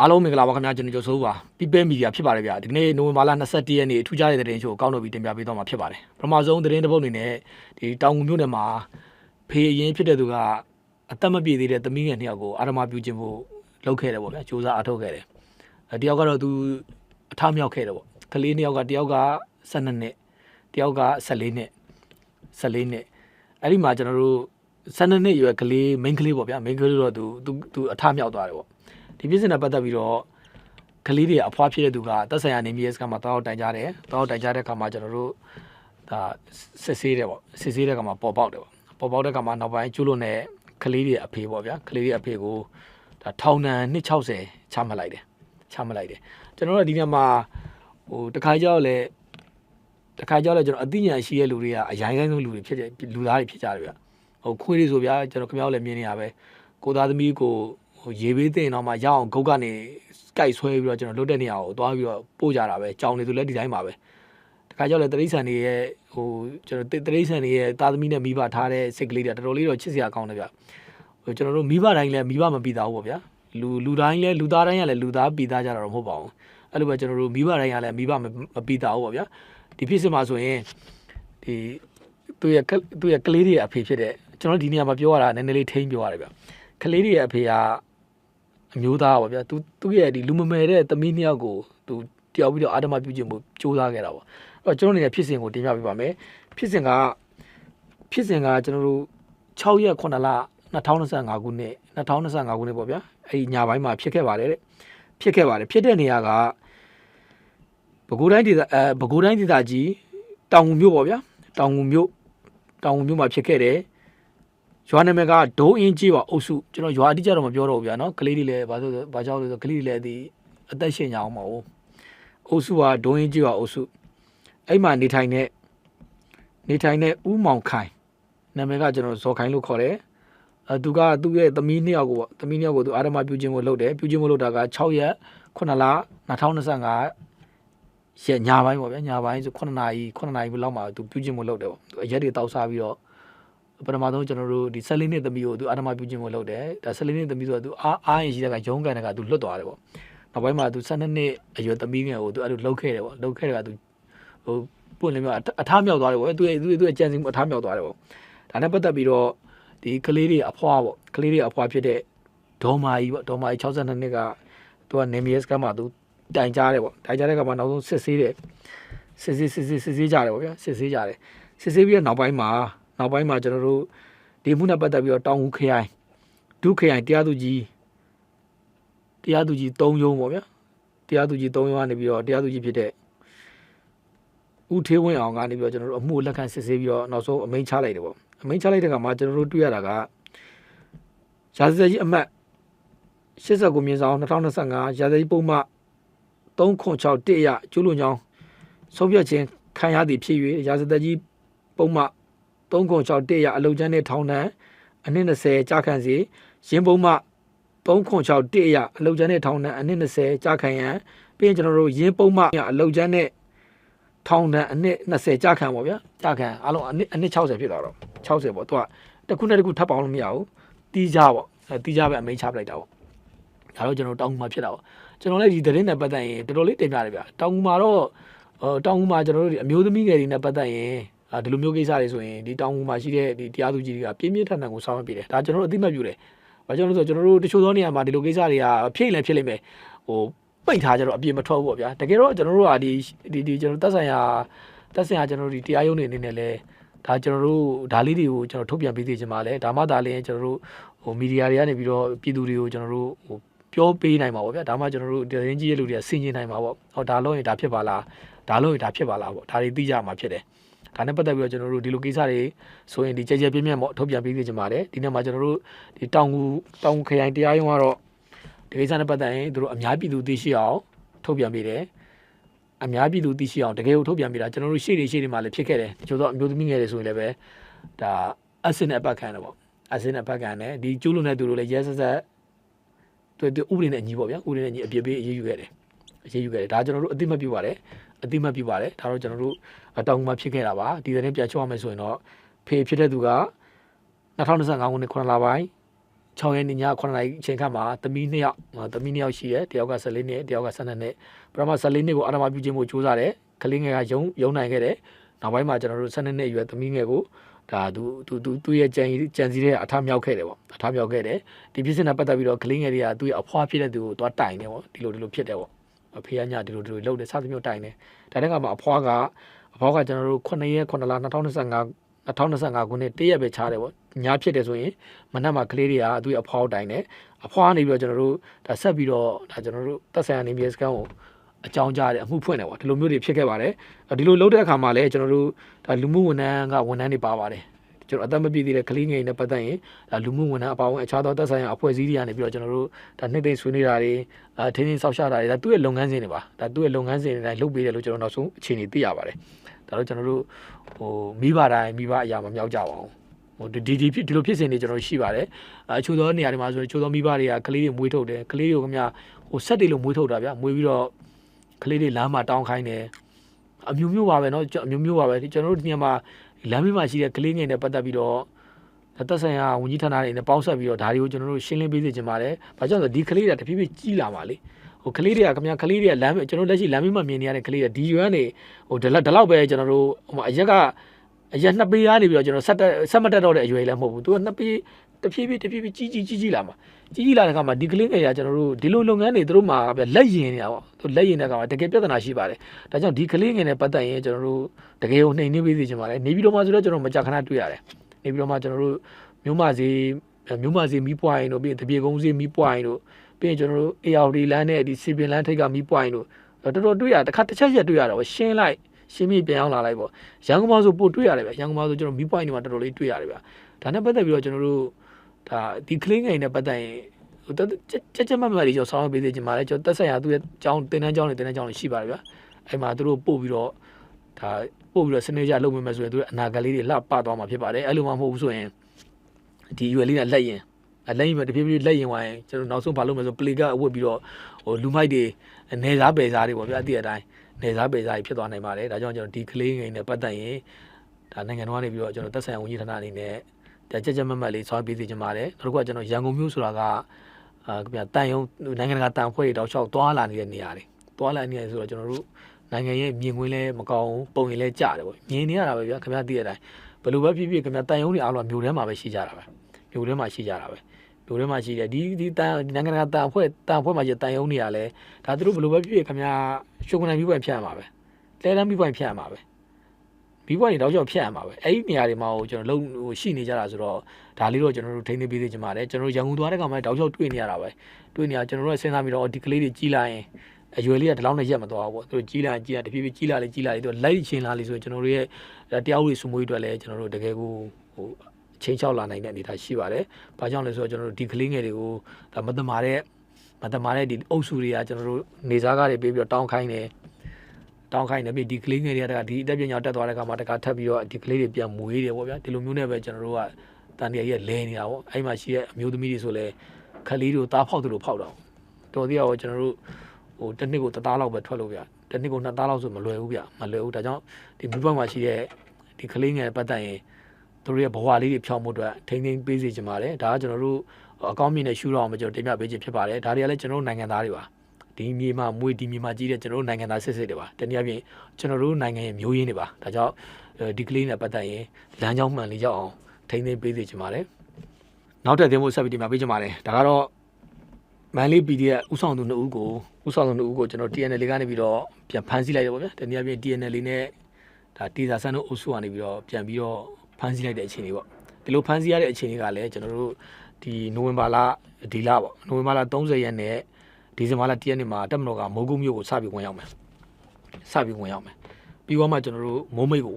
အားလုံးမင်္ဂလာပါခင်ဗျာကျွန်တော်ကျော်စိုးပါ People Media ဖြစ်ပါတယ်ဗျာဒီကနေ့နိုဝင်ဘာလ21ရက်နေ့ထူးခြားတဲ့သတင်းချို့ကိုကောက်လို့ပြီးတင်ပြပေးသွားမှာဖြစ်ပါတယ်ပထမဆုံးသတင်းတစ်ပုဒ်အနေနဲ့ဒီတောင်ငူမြို့နယ်မှာဖေးရင်ဖြစ်တဲ့သူကအသက်မပြည့်သေးတဲ့သမီးငယ်နှစ်ယောက်ကိုအာရမပြုခြင်းဖို့လုပ်ခဲ့တယ်ပေါ့ဗျာစူးစမ်းအားထုတ်ခဲ့တယ်အဲတယောက်ကတော့သူအထမြောက်ခဲ့တယ်ပေါ့ကလေးနှစ်ယောက်ကတယောက်က12နှစ်တယောက်က14နှစ်14နှစ်အဲ့ဒီမှာကျွန်တော်တို့12နှစ်ရွယ်ကလေး main ကလေးပေါ့ဗျာ main ကလေးတော့သူသူသူအထမြောက်သွားတယ်ပေါ့ ဒီပြဿနာပတ်သက်ပြီးတော့ကလေးတွေအဖွားဖြစ်တဲ့သူကတက်ဆိုင်ရာနေမီယက်စကမှာတောက်တိုင်ကြတယ်တောက်တိုင်ကြတဲ့ခါမှာကျွန်တော်တို့ဒါစစ်ဆေးတယ်ပေါ့စစ်ဆေးတဲ့ခါမှာပေါ်ပေါက်တယ်ပေါ့ပေါ်ပေါက်တဲ့ခါမှာနောက်ပိုင်းကျူးလွန်တဲ့ကလေးတွေအဖေပေါ့ဗျာကလေးတွေအဖေကိုဒါထောင်ဒဏ်260ချမှတ်လိုက်တယ်ချမှတ်လိုက်တယ်ကျွန်တော်တို့ဒီနေ့မှာဟိုတခါကြောက်လဲတခါကြောက်လဲကျွန်တော်အသိဉာဏ်ရှိတဲ့လူတွေကအရင်ဆုံးလူတွေဖြစ်တဲ့လူသားတွေဖြစ်ကြတယ်ဗျဟိုခွေးတွေဆိုဗျာကျွန်တော်ခင်ဗျားတို့လည်းမြင်နေရပဲကိုသားသမီးကို ဟိုရေဘေးသိရင်တော့မှရအောင်ဂုတ်ကနေစကိုက်ဆွဲပြီးတော့ကျွန်တော်လွတ်တဲ့နေရာကိုသွားပြီးတော့ပို့ကြတာပဲကြောင်နေသူလည်းဒီတိုင်းပါပဲတခါကြောက်လဲတရိษံတွေရဲ့ဟိုကျွန်တော်တရိษံတွေရဲ့သားသမီးနဲ့မိဘထားတဲ့စိတ်ကလေးတွေတော်တော်လေးတော့ချစ်စရာကောင်းတယ်ဗျဟိုကျွန်တော်တို့မိဘတိုင်းလည်းမိဘမပြီးသားဘူးပေါ့ဗျာလူလူတိုင်းလည်းလူသားတိုင်းကလည်းလူသားပြီးသားကြတာတော့မဟုတ်ပါဘူးအဲ့လိုပဲကျွန်တော်တို့မိဘတိုင်းကလည်းမိဘမပြီးသားဘူးပေါ့ဗျာဒီဖြစ်စစ်မှာဆိုရင်ဒီသူရဲ့သူရဲ့ကလေးတွေအဖေဖြစ်တဲ့ကျွန်တော်ဒီနေရာမှာပြောရတာနည်းနည်းလေးထိန်းပြောရတယ်ဗျကလေးတွေရဲ့အဖေက အမျိုးသားပါဗျာသူသူ့ရဲ့ဒီလူမမယ်တဲ့သမီးနှစ်ယောက်ကိုသူတယောက်ပြီးတော့အာဓမပြုခြင်းကိုစူးစမ်းခဲ့တာပေါ့အဲ့တော့ကျွန်တော်အနေနဲ့ဖြစ်စဉ်ကိုတင်ပြပေးပါမယ်ဖြစ်စဉ်ကဖြစ်စဉ်ကကျွန်တော်တို့6ရက်9လ2025ခုနှစ်2025ခုနှစ်ပေါ့ဗျာအဲ့ဒီညပိုင်းမှာဖြစ်ခဲ့ပါတယ်တဲ့ဖြစ်ခဲ့ပါတယ်ဖြစ်တဲ့နေရာကပဲခူးတိုင်းဒေသအဲပဲခူးတိုင်းဒေသကြီးတောင်ငူမြို့ပေါ့ဗျာတောင်ငူမြို့တောင်ငူမြို့မှာဖြစ်ခဲ့တယ် ရွာနာမည်ကဒိုးအင်းကြီးပါအုပ်စုကျွန်တော်ရွာအတိအကျတော့မပြောတော့ဘူးဗျာနော်ကလေးတွေလည်းဘာလို့ဘာကြောင့်လဲဆိုကလေးတွေလည်းဒီအသက်ရှင်ကြအောင်မဟုတ်အုပ်စုကဒိုးအင်းကြီးပါအုပ်စုအဲ့မှာနေထိုင်တဲ့နေထိုင်တဲ့ဦးမောင်ခိုင်နာမည်ကကျွန်တော်ဇော်ခိုင်လို့ခေါ်တယ်အဲသူကသူ့ရဲ့သမီးနှစ်ယောက်ကိုပေါ့သမီးနှစ်ယောက်ကိုသူအာရမပြုခြင်းကိုလုပ်တယ်ပြုခြင်းကိုလုပ်တာက6ရက်9လ2025ရက်ညပိုင်းပေါ့ဗျာညပိုင်းဆို9နာရီ9နာရီလောက်မှသူပြုခြင်းကိုလုပ်တယ်ပေါ့သူအရက်တွေတောက်စားပြီးတော့ ပထမဆုံးကျွန်တော်တို့ဒီ14နှစ်သမီးကိုသူအာဓမပြုခြင်းကိုလုပ်တယ်ဒါ14နှစ်သမီးဆိုတော့သူအားအားရင်ရှိတဲ့ကရုံးကန်တဲ့ကသူလွတ်သွားတယ်ပေါ့နောက်ပိုင်းမှာသူ12နှစ်အရွယ်သမီးငယ်ကိုသူအဲ့လိုလှုပ်ခဲ့တယ်ပေါ့လှုပ်ခဲ့တဲ့ကသူဟိုပွင့်လင်းမြောက်အထားမြောက်သွားတယ်ပေါ့သူသူသူအကြံစီအထားမြောက်သွားတယ်ပေါ့ဒါနဲ့ပတ်သက်ပြီးတော့ဒီကလေးတွေအဖွားပေါ့ကလေးတွေအဖွားဖြစ်တဲ့ဒေါ်မာကြီးပေါ့ဒေါ်မာကြီး62နှစ်ကသူကနေမီယက်စကမှာသူတိုင်ကြတယ်ပေါ့တိုင်ကြတဲ့ကမှနောက်ဆုံးစစ်ဆေးတယ်စစ်ဆေးစစ်ဆေးစစ်ဆေးကြတယ်ပေါ့ဗျာစစ်ဆေးကြတယ်စစ်ဆေးပြီးတော့နောက်ပိုင်းမှာ နောက်ပိုင်းမှာကျွန်တော်တို့ဒီမှုနဲ့ပတ်သက်ပြီးတော့တောင်ဦးခရိုင်ဒုခရိုင်တရားသူကြီးတရားသူကြီး၃ရုံးပေါ့ဗျာတရားသူကြီး၃ရုံးကနေပြီးတော့တရားသူကြီးဖြစ်တဲ့ဦးထေးဝင်းအောင်ကနေပြီးတော့ကျွန်တော်တို့အမှုလက်ခံစစ်ဆေးပြီးတော့နောက်ဆုံးအမိန့်ချလိုက်တယ်ပေါ့အမိန့်ချလိုက်တဲ့ကမှာကျွန်တော်တို့တွေ့ရတာကရာဇသကြီးအမှတ်89မြင်းဆောင်2025ရာဇသကြီးပုံမှ306တိရကျူးလွန်ကြောင်းဆုံးဖြတ်ခြင်းခံရသည်ဖြစ်၍ရာဇသကြီးပုံမှ 306တိရအလုံချမ်းနဲ့ထောင်ဒဏ်အနည်း20ကြာခံစီရင်းပုံမှ306တိရအလုံချမ်းနဲ့ထောင်ဒဏ်အနည်း20ကြာခံရန်ပြီးရင်ကျွန်တော်တို့ရင်းပုံမှအလုံချမ်းနဲ့ထောင်ဒဏ်အနည်း20ကြာခံပေါ့ဗျာကြာခံအလုံးအနည်းအနည်း60ဖြစ်သွားတော့60ပေါ့သူကတစ်ခုနဲ့တစ်ခုထပ်ပေါင်းလို့မရဘူးတီးကြပေါ့အဲတီးကြပဲအမိန်ချပလိုက်တာပေါ့ဒါတော့ကျွန်တော်တောင်းမှာဖြစ်တာပေါ့ကျွန်တော်လည်းဒီသတင်းနဲ့ပတ်သက်ရင်တော်တော်လေးတင်ပြတယ်ဗျာတောင်းမှာတော့ဟိုတောင်းမှာကျွန်တော်တို့ဒီအမျိုးသမီးငယ်တွေနဲ့ပတ်သက်ရင် အာဒီလိုမျိုးကိစ္စတွေဆိုရင်ဒီတောင်ကူမှာရှိတဲ့ဒီတရားသူကြီးတွေကပြင်းပြင်းထန်ထန်ကိုဆောင်ရွက်ပေးတယ်ဒါကျွန်တော်တို့အသိမှတ်ပြုတယ်ဘာကြောင့်လဲဆိုတော့ကျွန်တော်တို့တချို့သောနေရာမှာဒီလိုကိစ္စတွေကဖြစ်ရင်လည်းဖြစ်လိမ့်မယ်ဟိုပိတ်ထားကြတော့အပြင်မထွက်ဘူးပေါ့ဗျာတကယ်တော့ကျွန်တော်တို့ကဒီဒီဒီကျွန်တော်တက်ဆိုင်ရာတက်ဆိုင်ရာကျွန်တော်တို့ဒီတရားရုံးတွေအနေနဲ့လည်းဒါကျွန်တော်တို့ဒါလေးတွေကိုကျွန်တော်ထုတ်ပြန်ပေးသေးချင်ပါလဲဒါမှဒါလည်းကျွန်တော်တို့ဟိုမီဒီယာတွေကနေပြီးတော့ပြည်သူတွေကိုကျွန်တော်တို့ဟိုပြောပေးနိုင်မှာပေါ့ဗျာဒါမှကျွန်တော်တို့သတင်းကြီးရဲ့လူတွေကဆင်ခြင်နိုင်မှာပေါ့ဟောဒါလို့ရင်ဒါဖြစ်ပါလားဒါလို့ရင်ဒါဖြစ်ပါလားပေါ့ဒါတွေသိကြမှာဖြစ်တယ် ဒါနဲ့ပတ်သက်ပြီးတော့ကျွန်တော်တို့ဒီလိုကိစ္စတွေဆိုရင်ဒီကြဲကြဲပြင်းပြင်းပေါ့ထုတ်ပြန်ပေးနေကြပါတယ်ဒီနေ့မှာကျွန်တော်တို့ဒီတောင်ကူတောင်ခရိုင်တရားရုံးကတော့ဒီကိစ္စနဲ့ပတ်သက်ရင်တို့အများပြည်သူသိရှိအောင်ထုတ်ပြန်ပေးတယ်အများပြည်သူသိရှိအောင်တကယ်ကိုထုတ်ပြန်ပေးတာကျွန်တော်တို့ရှေ့တွေရှေ့တွေမှာလည်းဖြစ်ခဲ့တယ်တချို့တော့အမျိုးသမီးငယ်တွေဆိုရင်လည်းပဲဒါအဆင်နဲ့အပတ်ခံတယ်ပေါ့အဆင်နဲ့အပတ်ခံတယ်ဒီကျူးလွန်တဲ့သူတို့လည်းရဲဆက်ဆက်တွေ့တွေ့ဥပဒေနဲ့အညီပေါ့ဗျာဥပဒေနဲ့အညီအပြစ်ပေးအရေးယူခဲ့တယ်အရေးယူခဲ့တယ်ဒါကျွန်တော်တို့အသိမှတ်ပြုပါတယ် အတိမတ်ပြုပါတယ်ဒါတော့ကျွန်တော်တို့တောင်မှာဖြစ်ခဲ့တာပါဒီသတင်းပြန်ချုပ်ရမယ်ဆိုရင်တော့ဖေဖြစ်တဲ့သူက2025ခုနှစ်9လပိုင်း6ရက်နေ့ည9နာရီအချိန်ခန့်မှာသမီး2ယောက်သမီး2ယောက်ရှိရဲတယောက်က14နှစ်တယောက်က12နှစ်ပထမ14နှစ်ကိုအာရမပြုခြင်းမှုစူးစမ်းတယ်ကလေးငယ်ကယုံယုံနိုင်ခဲ့တယ်နောက်ပိုင်းမှာကျွန်တော်တို့12နှစ်အရွယ်သမီးငယ်ကိုဒါသူသူသူသူ့ရဲ့ကြံကြံစည်တဲ့အထားမြောက်ခဲ့တယ်ပေါ့အထားမြောက်ခဲ့တယ်ဒီဖြစ်စဉ်နဲ့ပတ်သက်ပြီးတော့ကလေးငယ်တွေကသူ့ရဲ့အဖွားဖြစ်တဲ့သူကိုသွားတိုင်တယ်ပေါ့ဒီလိုဒီလိုဖြစ်တယ်ပေါ့ အဖေကညဒီလိုဒီလိုလှုပ်တယ်စသဖြင့်တိုင်တယ်ဒါတဲ့ကမှာအဖွားကအဖွားကကျွန်တော်တို့9ရက်9လ2025 2025ခုနှစ်တရက်ပဲချားတယ်ပေါ့ညာဖြစ်တယ်ဆိုရင်မနက်မှာကလေးတွေကသူ့ရဲ့အဖွားကိုတိုင်တယ်အဖွားကနေပြီးတော့ကျွန်တော်တို့ဒါဆက်ပြီးတော့ဒါကျွန်တော်တို့တက်ဆိုင်ရာနေမြေစကန်ကိုအကြောင်းကြားတယ်အမှုဖွင့်တယ်ပေါ့ဒီလိုမျိုးတွေဖြစ်ခဲ့ပါတယ်ဒီလိုလုပ်တဲ့အခါမှာလည်းကျွန်တော်တို့ဒါလူမှုဝန်ထမ်းကဝန်ထမ်းတွေပါပါတယ် ကျွန်တော်အသက်မပြည့်သေးတဲ့ကလေးငယ်တွေနဲ့ပတ်သက်ရင်ဒါလူမှုဝန်ထမ်းအပါအဝင်အခြားသောသက်ဆိုင်ရာအဖွဲ့အစည်းတွေကနေပြီးတော့ကျွန်တော်တို့ဒါနှစ်သိမ့်ဆွေးနွေးတာတွေအထင်းထင်းဆောက်ရှတာတွေဒါသူ့ရဲ့လုပ်ငန်းစဉ်တွေပါဒါသူ့ရဲ့လုပ်ငန်းစဉ်တွေတိုင်းလုပ်ပေးတယ်လို့ကျွန်တော်နောက်ဆုံးအခြေအနေသိရပါတယ်ဒါတော့ကျွန်တော်တို့ဟိုမိဘတိုင်းမိဘအရာမမြောက်ကြပါဘူးဟိုဒီဒီဖြစ်ဒီလိုဖြစ်စဉ်တွေကျွန်တော်ရှိပါတယ်အချို့သောနေရာတွေမှာဆိုရင်ချို့သောမိဘတွေကကလေးတွေမွေးထုတ်တယ်ကလေးတွေကိုခင်ဗျဟိုဆက်တွေလို့မွေးထုတ်တာဗျမွေးပြီးတော့ကလေးတွေလမ်းမှာတောင်းခိုင်းတယ်အမျိုးမျိုးပါပဲเนาะအမျိုးမျိုးပါပဲဒီကျွန်တော်တို့ဒီနေရာမှာ လမ်းဘေးမှာရှိတဲ့ကလေးငယ်တွေပတ်သက်ပြီးတော့သက်ဆိုင်ရာဝန်ကြီးဌာနတွေနဲ့ပေါင်းဆက်ပြီးတော့ဒါတွေကိုကျွန်တော်တို့ရှင်းလင်းပေးစေချင်ပါတယ်။ဘာကြောင့်လဲဆိုဒီကလေးတွေကတဖြည်းဖြည်းကြီးလာပါလေ။ဟိုကလေးတွေကခင်ဗျာကလေးတွေကလမ်းကျွန်တော်လက်ရှိလမ်းဘေးမှာမြင်နေရတဲ့ကလေးတွေဒီရွမ်းနေဟိုဒီလောက်ဒီလောက်ပဲကျွန်တော်တို့ဟိုအရက်ကအရက်နှစ်ပေးရနေပြီးတော့ကျွန်တော်ဆက်တက်ဆက်မတက်တော့တဲ့အရွယ်လည်းမဟုတ်ဘူး။သူကနှစ်ပေး တဖြည်းဖြည်းတဖြည်းဖြည်းကြီးကြီးကြီးကြီးလာမှာကြီးကြီးလာတဲ့အခါမှာဒီကလေးငယ်ကကျွန်တော်တို့ဒီလိုလုပ်ငန်းတွေသူတို့မှာပဲလက်ရင်နေတာပေါ့သူလက်ရင်တဲ့အခါမှာတကယ်ပြဿနာရှိပါတယ်ဒါကြောင့်ဒီကလေးငယ်နဲ့ပတ်သက်ရင်ကျွန်တော်တို့တကယ်ကိုနှိမ်နှင်းပေးစီချင်ပါတယ်နေပြီးတော့မှဆိုတော့ကျွန်တော်မကြခဏတွေ့ရတယ်နေပြီးတော့မှကျွန်တော်တို့မြို့မစီမြို့မစီမီးပွိုင်းတို့ပြီးရင်တပြေကုန်းစီမီးပွိုင်းတို့ပြီးရင်ကျွန်တော်တို့အေယာဝတီလမ်းနဲ့ဒီစီပင်လမ်းထိပ်ကမီးပွိုင်းတို့တော်တော်တွေ့ရတစ်ခါတစ်ချက်ချက်တွေ့ရတော့ရှင်းလိုက်ရှင်းပြပြန်အောင်လာလိုက်ပေါ့ရန်ကုန်မှာဆိုပို့တွေ့ရတယ်ဗျရန်ကုန်မှာဆိုကျွန်တော်မီးပွိုင်းတွေမှာတော်တော်လေးတွေ့ရတယ်ဗျဒါနဲ့ပတ်သက်ပြီးတော့ကျွန်တော်တို့ ဒါဒီကလင်းငယ်နဲ့ပတ်သက်ရင်ဟိုတက်ကြက်ကြက်မတ်မတ်လေးကျွန်တော်ဆောင်းပေးသေးချင်ပါတယ်ကျွန်တော်တက်ဆက်ရသူ့ရဲ့ကျောင်းတင်တန်းကျောင်းတွေတင်တန်းကျောင်းတွေရှိပါတယ်ဗျအဲ့မှာသူတို့ပို့ပြီးတော့ဒါပို့ပြီးတော့စနေကြလုပ်မိမယ်ဆိုရင်သူတို့အနာဂတ်လေးတွေလှပသွားမှာဖြစ်ပါတယ်အဲ့လိုမှမဟုတ်ဘူးဆိုရင်ဒီရွယ်လေးနဲ့လက်ရင်အလက်ရင်ပဲတဖြည်းဖြည်းလက်ရင်ဝိုင်းကျွန်တော်နောက်ဆုံးဘာလုပ်မလဲဆိုပလေကအဝတ်ပြီးတော့ဟိုလူမိုက်တွေနေစားပယ်စားတွေပေါ့ဗျာအတိအတိုင်းနေစားပယ်စားတွေဖြစ်သွားနိုင်ပါတယ်ဒါကြောင့်ကျွန်တော်ဒီကလေးငယ်နဲ့ပတ်သက်ရင်ဒါနိုင်ငံတော်ကနေပြီးတော့ကျွန်တော်တက်ဆိုင်ဝန်ကြီးဌာနအနေနဲ့ဒါ ကြက်ကြက်မတ်မတ်လေးဆောင်းပေးစီချင်ပါတယ်နောက်တစ်ခုကကျွန်တော်ရန်ကုန်မြို့ဆိုတာကအာခင်ဗျာတန်ယုံနိုင်ငံတကာတန်ဖွဲ့တွေတောက်လျှောက်သွားလာနေတဲ့နေရာတွေသွားလာနေရဆိုတော့ကျွန်တော်တို့နိုင်ငံရဲ့မြင်ကွင်းလည်းမကောင်းဘူးပုံရင်လည်းကြတယ်ပေါ့မြင်နေရတာပဲဗျာခင်ဗျာသိတဲ့အတိုင်းဘယ်လိုပဲဖြစ်ဖြစ်ခင်ဗျာတန်ယုံတွေအားလုံးမြို့ထဲမှာပဲရှိကြတာပဲမြို့ထဲမှာရှိကြတာပဲမြို့ထဲမှာရှိတယ်ဒီဒီတန်နိုင်ငံတကာတန်ဖွဲ့တန်ဖွဲ့မှာရှိတန်ယုံတွေကလည်းဒါသူတို့ဘယ်လိုပဲဖြစ်ဖြစ်ခင်ဗျာရှုပ်ကနေပြီးပွင့်ဖြတ်ရမှာပဲလဲလမ်းပြီးပွင့်ဖြတ်ရမှာပဲ ဘီဘွားတွေတောက်ချောက်ဖြတ်ရမှာပဲအဲ့ဒီနေရာတွေမှာဟိုကျွန်တော်လုံဟိုရှိနေကြတာဆိုတော့ဒါလေးတော့ကျွန်တော်တို့ထိန်းသိမ်းပေးသေးချင်ပါတယ်ကျွန်တော်တို့ရန်ကုန်သွားတဲ့ကောင်မှတောက်ချောက်တွေ့နေရတာပဲတွေ့နေရကျွန်တော်တို့စဉ်းစားပြီးတော့ဒီကလေးတွေကြီးလာရင်အရွယ်လေးကဒီလောက်နဲ့ရက်မသွားဘူးပေါ့သူတို့ကြီးလာရင်ကြီးလာတဖြည်းဖြည်းကြီးလာလေကြီးလာလေသူလိုက်ချင်းလာလေဆိုရင်ကျွန်တော်တို့ရဲ့တရားဥပဒေစုမွေးအတွက်လည်းကျွန်တော်တို့တကယ်ကိုဟိုချင်းချောက်လာနိုင်တဲ့အနေအထားရှိပါတယ်။ဘာကြောင့်လဲဆိုတော့ကျွန်တော်တို့ဒီကလေးငယ်တွေကိုဒါမတမာတဲ့မတမာတဲ့ဒီအုပ်စုတွေကကျွန်တော်တို့နေစားကားတွေပေးပြီးတော့တောင်းခိုင်းတယ် တောင်းခိုင်းတယ်ပြီးဒီကလေးငယ်တွေကဒီအတက်ပညာတက်သွားတဲ့အခါမှာတခါထပ်ပြီးတော့ဒီကလေးတွေပြန်မွေးတယ်ပေါ့ဗျာဒီလိုမျိုးနဲ့ပဲကျွန်တော်တို့ကတန်တရာကြီးလဲနေတာပေါ့အဲ့မှာရှိတဲ့အမျိုးသမီးတွေဆိုလဲခလေးတို့တားဖောက်သူလိုဖောက်တော့တော်သေးရောကျွန်တော်တို့ဟိုတစ်နှစ်ကိုတစ်သားလောက်ပဲထွက်လို့ဗျာတစ်နှစ်ကိုနှစ်သားလောက်ဆိုမလွယ်ဘူးဗျာမလွယ်ဘူးဒါကြောင့်ဒီမိဘမှာရှိတဲ့ဒီကလေးငယ်ပတ်သက်ရင်သူတို့ရဲ့ဘဝလေးတွေဖြောင်းမှုအတွက်ထိန်းသိမ်းပေးစေချင်ပါတယ်ဒါကကျွန်တော်တို့အကောင့်မြင့်နဲ့ရှူတော့အောင်ကျွန်တော်တင်ပြပေးခြင်းဖြစ်ပါတယ်ဒါတွေကလည်းကျွန်တော်တို့နိုင်ငံသားတွေပါ ဒီမြေမှာမွေဒီမြေမှာကြီးတဲ့ကျွန်တော်တို့နိုင်ငံသားစစ်စစ်တွေပါတနည်းအားဖြင့်ကျွန်တော်တို့နိုင်ငံရဲ့မျိုးရင်းတွေပါဒါကြောင့်ဒီကလေးနဲ့ပတ်သက်ရင်လမ်းကြောင်းမှန်လေးရောက်အောင်ထိန်းသိမ်းပေးစေချင်ပါတယ်နောက်တဲ့သင်ဖို့ဆက်ပြီးတင်ပြပေးချင်ပါတယ်ဒါကတော့မန်လေး PDF ဥဆောင်သူနှစ်ဦးကိုဥဆောင်သူနှစ်ဦးကိုကျွန်တော် TNL ကနေပြီးတော့ပြန်ဖမ်းဆီးလိုက်တယ်ပေါ့ဗျာတနည်းအားဖြင့် TNL နဲ့ဒါတေဇာဆန်တို့အုပ်စုကနေပြီးတော့ပြန်ပြီးတော့ဖမ်းဆီးလိုက်တဲ့အခြေအနေပေါ့ဒီလိုဖမ်းဆီးရတဲ့အခြေအနေကလည်းကျွန်တော်တို့ဒီနိုဝင်ဘာလဒီလပေါ့နိုဝင်ဘာလ30ရက်နေ့ ဒီဇင်ဘာလ1ရက်နေ့မှာတက်မတော်ကမိုးကုတ်မြို့ကိုစပြီးဝင်ရောက်မယ်စပြီးဝင်ရောက်မယ်ပြီးတော့မှကျွန်တော်တို့မိုးမိတ်ကို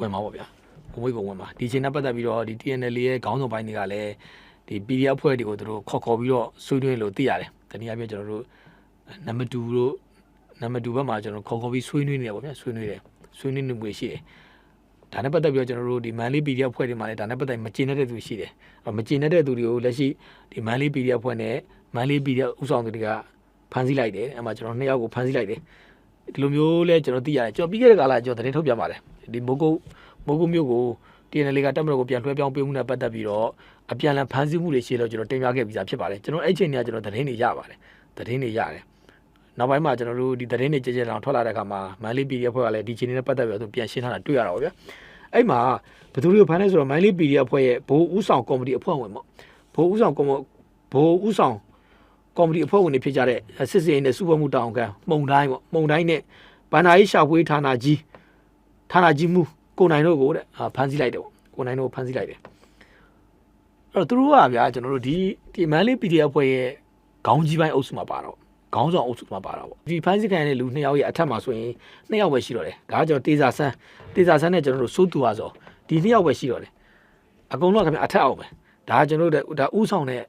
ဝင်မှာပေါ့ဗျာမိုးမိတ်ကိုဝင်မှာဒီအချိန်နဲ့ပတ်သက်ပြီးတော့ဒီ TNL ရဲ့ခေါင်းဆောင်ပိုင်းတွေကလည်းဒီ PDF အဖွဲ့တွေကိုသူတို့ခေါ်ခေါ်ပြီးတော့ဆွေးနွေးလို့သိရတယ်တနည်းအားဖြင့်ကျွန်တော်တို့နံပါတ်2တို့နံပါတ်2ဘက်မှာကျွန်တော်ခေါ်ခေါ်ပြီးဆွေးနွေးနေတယ်ပေါ့ဗျာဆွေးနွေးတယ်ဆွေးနွေးနေမှုရှိတယ်ဒါနဲ့ပတ်သက်ပြီးတော့ကျွန်တော်တို့ဒီ Manly PDF အဖွဲ့တွေမှာလည်းဒါနဲ့ပတ်သက်မကျင်တဲ့သူရှိတယ်။မကျင်တဲ့သူတွေကိုလက်ရှိဒီ Manly PDF အဖွဲ့နဲ့ Manly PDF ဥဆောင်သူတွေက ဖမ်းဆီးလိုက်တယ်။အဲ့မှာကျွန်တော်နှစ်ယောက်ကိုဖမ်းဆီးလိုက်တယ်။ဒီလိုမျိုးလဲကျွန်တော်သိရတယ်။ကျွန်တော်ပြီးခဲ့တဲ့ကာလကျွန်တော်သတင်းထုတ်ပြန်ပါတယ်။ဒီမိုးကုတ်မိုးကုတ်မြို့ကို TNL ကတက်မတော်ကိုပြန်လွှဲပြောင်းပေးမှုနဲ့ပတ်သက်ပြီးတော့အပြန်အလှန်ဖမ်းဆီးမှုတွေရှိလို့ကျွန်တော်တင်ပြခဲ့ပြီးသားဖြစ်ပါတယ်ကျွန်တော်အဲ့ချိန်ကကျွန်တော်သတင်းတွေရပါတယ်သတင်းတွေရတယ်နောက်ပိုင်းမှာကျွန်တော်တို့ဒီသတင်းတွေကြဲကြဲတောင်ထွက်လာတဲ့အခါမှာမန်လေး PDF ဖွဲ့ကလည်းဒီချိန်နဲ့ပတ်သက်ပြီးတော့ပြန်ရှင်းထားတာတွေ့ရတာပါဗျာအဲ့မှာဘယ်သူတွေကိုဖမ်းလဲဆိုတော့မန်လေး PDF ဖွဲ့ရဲ့ဘိုးဦးဆောင်ကော်မတီအဖွဲ့ဝင်ပေါ့ဘိုးဦးဆောင်ကော်မဘိုးဦးဆောင် ကော်မတီအဖွဲ့ဝင်တွေဖြစ်ကြတဲ့စစ်စေးနဲ့စုဖွဲ့မှုတောင်းခံမှုံတိုင်းပေါ့မှုံတိုင်းနဲ့ဗန္ဒာရေးရှာဖွေဌာနကြီးဌာနကြီးမှုကိုနိုင်တို့ကိုတဲ့ဖမ်းဆီးလိုက်တယ်ပေါ့ကိုနိုင်တို့ဖမ်းဆီးလိုက်တယ်အဲ့တော့သူတို့ကဗျာကျွန်တော်တို့ဒီဒီမန်လေး PDF အဖွဲ့ရဲ့ခေါင်းကြီးပိုင်းအုပ်စုမှာပါတော့ခေါင်းဆောင်အုပ်စုမှာပါတာပေါ့ဒီဖမ်းဆီးခံရတဲ့လူနှစ်ယောက်ရဲ့အထက်မှာဆိုရင်နှစ်ယောက်ပဲရှိတော့တယ်ဒါကကျွန်တော်တေဇာဆန်းတေဇာဆန်းနဲ့ကျွန်တော်တို့စိုးသူပါဆိုဒီနှစ်ယောက်ပဲရှိတော့တယ်အကုန်လုံးကခင်ဗျအထက်အောင်ပဲဒါကကျွန်တော်တို့ဒါဥဆောင်တဲ့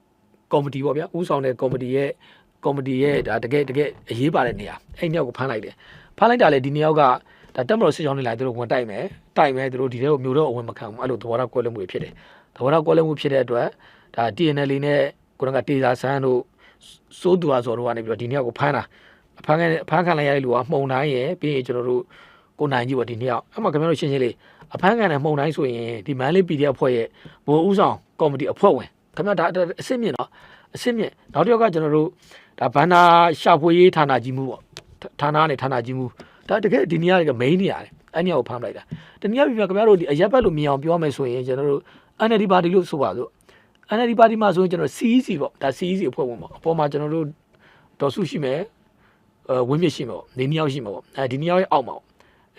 ကော်မတီပေါ့ဗျာဥဆောင်တဲ့ကော်မတီရဲ့ကော်မတီရဲ့ဒါတကယ်တကယ်အရေးပါတဲ့နေရာအဲ့နှစ်ယောက်ကိုဖမ်းလိုက်တယ်ဖမ်းလိုက်တာလေဒီနှစ်ယောက်ကဒါတက်မတော်စစ်ကြောင်းနေလာသူတို့ဝင်တိုက်မယ်တိုက်မယ်သူတို့ဒီထဲကိုမျိုးတော့အဝင်မခံဘူးအဲ့လိုသဘောထားကွဲလွဲမှုတွေဖြစ်တယ်သဘောထားကွဲလွဲမှုဖြစ်တဲ့အတွက်ဒါ TNL နဲ့ကိုရကတေဇာဆန်းတို့စိုးသူအားစော်တို့ကနေပြီးတော့ဒီနေ့ကိုဖမ်းတာဖမ်းခံဖမ်းခံလိုက်ရတဲ့လူကမှုံတိုင်းရယ်ပြီးရင်ကျွန်တော်တို့ကိုနိုင်ကြီးပေါ့ဒီနေ့အောင်အဲ့မှာခင်ဗျားတို့ရှင်းရှင်းလေးအဖမ်းခံတဲ့မှုံတိုင်းဆိုရင်ဒီမန်လေး PDF အဖွဲ့ရဲ့ဘိုးဦးဆောင်ကော်မတီအဖွဲ့ဝင် ခင်ဗျားဒါအစ်စ်မြင့်နော်အစ်စ်မြင့်နောက်တစ်ယောက်ကကျွန်တော်တို့ဒါဘန္နာရှာဖွေရေးဌာနကြီးမှုပေါ့ဌာနနဲ့ဌာနကြီးမှုဒါတကယ်ဒီနေ့က main နေရတယ်အဲ့နေရာကိုဖမ်းလိုက်တာတနည်းအားဖြင့်ခင်ဗျားတို့ဒီအရက်ဘက်လို့မြင်အောင်ပြောမယ်ဆိုရင်ကျွန်တော်တို့ NLD ပါတီလို့ဆိုပါစို့ NLD ပါတီမှာဆိုရင်ကျွန်တော် CEC ပေါ့ဒါ CEC အဖွဲ့ဝင်ပေါ့အပေါ်မှာကျွန်တော်တို့ဒေါ်စုရှိမယ်အဲဝင်းမြင့်ရှိမယ်ပေါ့နေနှစ်ယောက်ရှိမယ်ပေါ့အဲဒီနှစ်ယောက်ရဲ့အောက်မှာပေါ့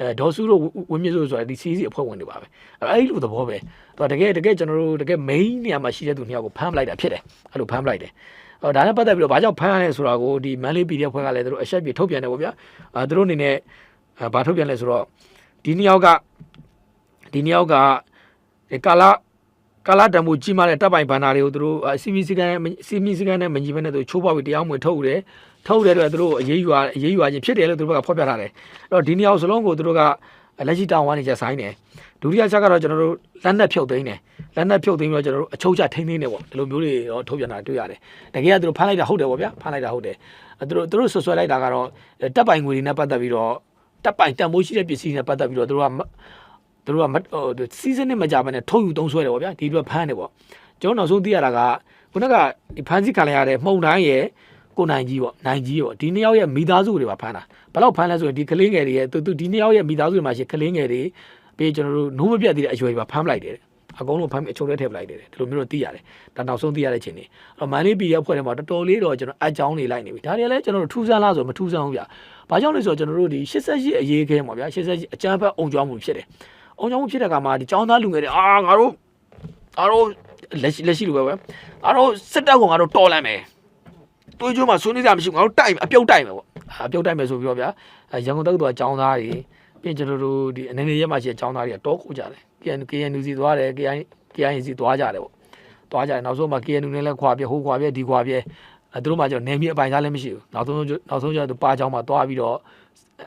အဲဒေါ်စုတို့ဝင်းမြင့်တို့ဆိုတာဒီ CEC အဖွဲ့ဝင်တွေပါပဲအဲဒီလိုသဘောပဲသူကတကယ်တကယ်ကျွန်တော်တို့တကယ် main နေရာမှာရှိတဲ့သူနှစ်ယောက်ကိုဖမ်းပလိုက်တာဖြစ်တယ်အဲ့လိုဖမ်းပလိုက်တယ်ဟောဒါနဲ့ပတ်သက်ပြီးတော့ဘာကြောင့်ဖမ်းရလဲဆိုတာကိုဒီ Manly PDF ဖွဲ့ကလည်းသူတို့အချက်ပြထုတ်ပြန်တယ်ပေါ့ဗျာအဲသူတို့အနေနဲ့ဘာထုတ်ပြန်လဲဆိုတော့ဒီနှစ်ယောက်ကဒီနှစ်ယောက်ကကာလာကာလာတံမိုးကြီးမားတဲ့တပ်ပိုင်ဘန္နာတွေကိုသူတို့စီမီစီကန်စီမီစီကန်နဲ့မညီဘဲနဲ့သူချိုးပေါက်ပြီးတရားမဝင်ထုတ်တယ် ထုတ်တဲ့အတွက်သူတို့အရေးယူအရေးယူခြင်းဖြစ်တယ်လို့သူတို့ကဖော်ပြထားတယ်အဲ့တော့ဒီနေရာစလုံးကိုသူတို့ကလက်ရှိတောင်းဝါနေချက်ဆိုင်တယ်ဒုတိယချက်ကတော့ကျွန်တော်တို့လက်နက်ဖြုတ်သိမ်းတယ်လက်နက်ဖြုတ်သိမ်းပြီးတော့ကျွန်တော်တို့အချုပ်ချထိန်းသိမ်းတယ်ပေါ့ဒီလိုမျိုးတွေတော့ထုတ်ပြန်တာတွေ့ရတယ်တကယ်ကသူတို့ဖမ်းလိုက်တာဟုတ်တယ်ပေါ့ဗျာဖမ်းလိုက်တာဟုတ်တယ်သူတို့သူတို့ဆွဆွဲလိုက်တာကတော့တပ်ပိုင်ငွေတွေနဲ့ပတ်သက်ပြီးတော့တပ်ပိုင်တန်ဖိုးရှိတဲ့ပစ္စည်းတွေနဲ့ပတ်သက်ပြီးတော့သူတို့ကသူတို့ကဟိုစီးစနစ်မကြဘဲနဲ့ထုတ်ယူသုံးဆွဲတယ်ပေါ့ဗျာဒီအတွက်ဖမ်းတယ်ပေါ့ကျွန်တော်နောက်ဆုံးသိရတာကခုနကဒီဖမ်းဆီးခံရတဲ့မှုံတိုင်းရဲ့ ကိုနိုင်ကြီးပေါ့နိုင်ကြီးပေါ့ဒီနှစ်ယောက်ရဲ့မိသားစုတွေပါဖမ်းတာဘယ်တော့ဖမ်းလဲဆိုရင်ဒီကလေးငယ်တွေရဲ့သူဒီနှစ်ယောက်ရဲ့မိသားစုတွေမှာရှိကလေးငယ်တွေပြီးကျွန်တော်တို့နိုးမပြတ်သေးတဲ့အရွယ်တွေပါဖမ်းပလိုက်တယ်အကုန်လုံးဖမ်းပြီးအချုပ်ထဲထည့်ပလိုက်တယ်ဒီလိုမျိုးတော့သိရတယ်ဒါနောက်ဆုံးသိရတဲ့ချိန်နေအဲ့မန်လေးပီရဲ့ဖွဲ့ထဲမှာတော်တော်လေးတော့ကျွန်တော်အကြောင်းနေလိုက်နေပြီဒါတွေလည်းကျွန်တော်တို့ထူးဆန်းလားဆိုမထူးဆန်းဘူးဗျဘာကြောင့်လဲဆိုတော့ကျွန်တော်တို့ဒီ88အရေးခဲမှာဗျ88အကြမ်းဖက်အုံကြွားမှုဖြစ်တယ်အုံကြွားမှုဖြစ်တဲ့ကမှာဒီចောင်းသားလူငယ်တွေအာငါတို့ငါတို့လက်ရှိလက်ရှိလူပဲပဲငါတို့စစ်တပ်ကငါတို့တော်လန့်မယ် တွေးကြိုးမှာဆွေးနွေးကြမရှိဘူးငါတို့တိုက်အပြုတ်တိုက်မယ်ပေါ့အပြုတ်တိုက်မယ်ဆိုပြီးတော့ဗျာရန်ကုန်တက္ကသိုလ်ကចောင်းသားတွေပြင်ကျွန်တော်တို့ဒီအနေနဲ့ရက်မှရှိတဲ့ចောင်းသားတွေကတောခိုကြတယ် KN KNU စီသွားတယ် KN KN စီသွားကြတယ်ပေါ့သွားကြတယ်နောက်ဆုံးမှ KNU နဲ့လည်းခွာပြဟိုခွာပြဒီခွာပြအဲသူတို့မှကျတော့နေမြေအပိုင်သားလည်းမရှိဘူးနောက်ဆုံးနောက်ဆုံးကျတော့ပါချောင်းမှာသွားပြီးတော့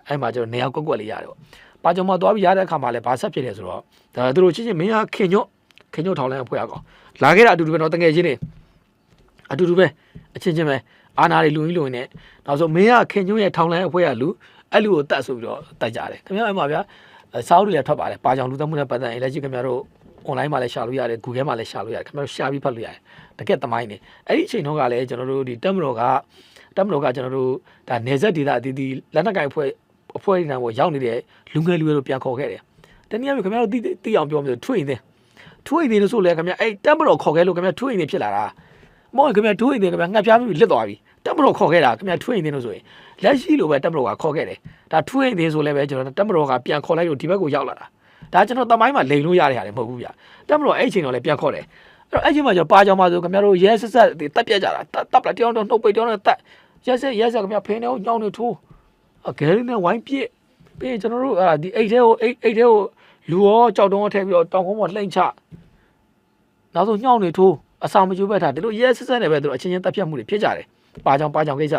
အဲ့မှာကျတော့နေရာကွက်ကွက်လေးရတယ်ပေါ့ပါချောင်းမှာသွားပြီးရတဲ့အခါမှာလည်းဘာဆက်ဖြစ်လဲဆိုတော့ဒါသူတို့ချင်းချင်းမင်းဟာခင်ညွတ်ခင်ညွတ်ထောင်လဲအဖွဲ့အကောင်လာခဲ့တာအတူတူပဲတော့တငယ်ချင်းတွေ အတူတူပဲအချင်းချင်းပဲအာနာတွေလူကြီးလူကြီးနဲ့နောက်ဆုံးမင်းကခင်ညွတ်ရဲ့ထောင်လဲအဖွဲ့ကလူအဲ့လူကိုတတ်ဆိုပြီးတော့တတ်ကြတယ်ခင်ဗျာအဲ့မှာဗျာစာအုပ်တွေလည်းထွက်ပါတယ်ပါချောင်းလူသက်မှုနဲ့ပတ်သက်ရင်လက်ရှိခင်ဗျားတို့ online မှာလည်းရှာလို့ရတယ် Google မှာလည်းရှာလို့ရတယ်ခင်ဗျားတို့ရှာပြီးဖတ်လို့ရတယ်တကက်သမိုင်းနေအဲ့ဒီအချိန်တော့ကလည်းကျွန်တော်တို့ဒီတက်မတော်ကတက်မတော်ကကျွန်တော်တို့ဒါနေဆက်ဒေတာအတီးတီလက်နက်ကင်အဖွဲ့အဖွဲ့နေပေါ်ရောက်နေတဲ့လူငယ်လူငယ်တို့ပြန်ခေါ်ခဲ့တယ်တနည်းအားဖြင့်ခင်ဗျားတို့သိသိအောင်ပြောမယ်ထွေးနေထွေးနေလို့ဆိုလဲခင်ဗျာအဲ့တက်မတော်ခေါ်ခဲ့လို့ခင်ဗျားထွေးနေဖြစ်လာတာ မောခင်ဗျားထွေးနေခင်ဗျားငှက်ပြားပြီးလစ်သွားပြီတက်မတော်ခေါ်ခဲ့တာခင်ဗျားထွေးနေလို့ဆိုရင်လက်ရှိလိုပဲတက်မတော်ကခေါ်ခဲ့တယ်ဒါထွေးနေဆိုလဲပဲကျွန်တော်တက်မတော်ကပြန်ခေါ်လိုက်လို့ဒီဘက်ကိုရောက်လာတာဒါကျွန်တော်တမိုင်းမှာလိန်လို့ရတဲ့ဟာတွေမဟုတ်ဘူးဗျတက်မလို့အဲ့အချိန်တော့လည်းပြန်ခေါ်တယ်အဲ့တော့အဲ့ချိန်မှာကျွန်တော်ပါကြောင်ပါဆိုခင်ဗျားတို့ရဲဆက်ဆက်တက်ပြက်ကြတာတပ်ပလာတယောက်တော့နှုတ်ပိတ်တယောက်တော့တက်ရဲဆက်ရဲဆက်ခင်ဗျားဖင်းနေအောင်ညောင်းနေထိုးအကယ်လို့နဲ့ဝိုင်းပြစ်ပြီးရင်ကျွန်တော်တို့အာဒီအိတ်ထဲကိုအိတ်အိတ်ထဲကိုလူရောကြောက်တုံးထည့်ပြီးတော့တောင်ကုန်းပေါ်လှိမ့်ချနောက်ဆုံးညောင်းနေထိုး အစာမကျူဘက်ထားဒီလိုရဲဆက်ဆက်နေပဲသူတို့အချင်းချင်းတက်ပြတ်မှုတွေဖြစ်ကြတယ်ပါကြောင်ပါကြောင်ကိစ္စ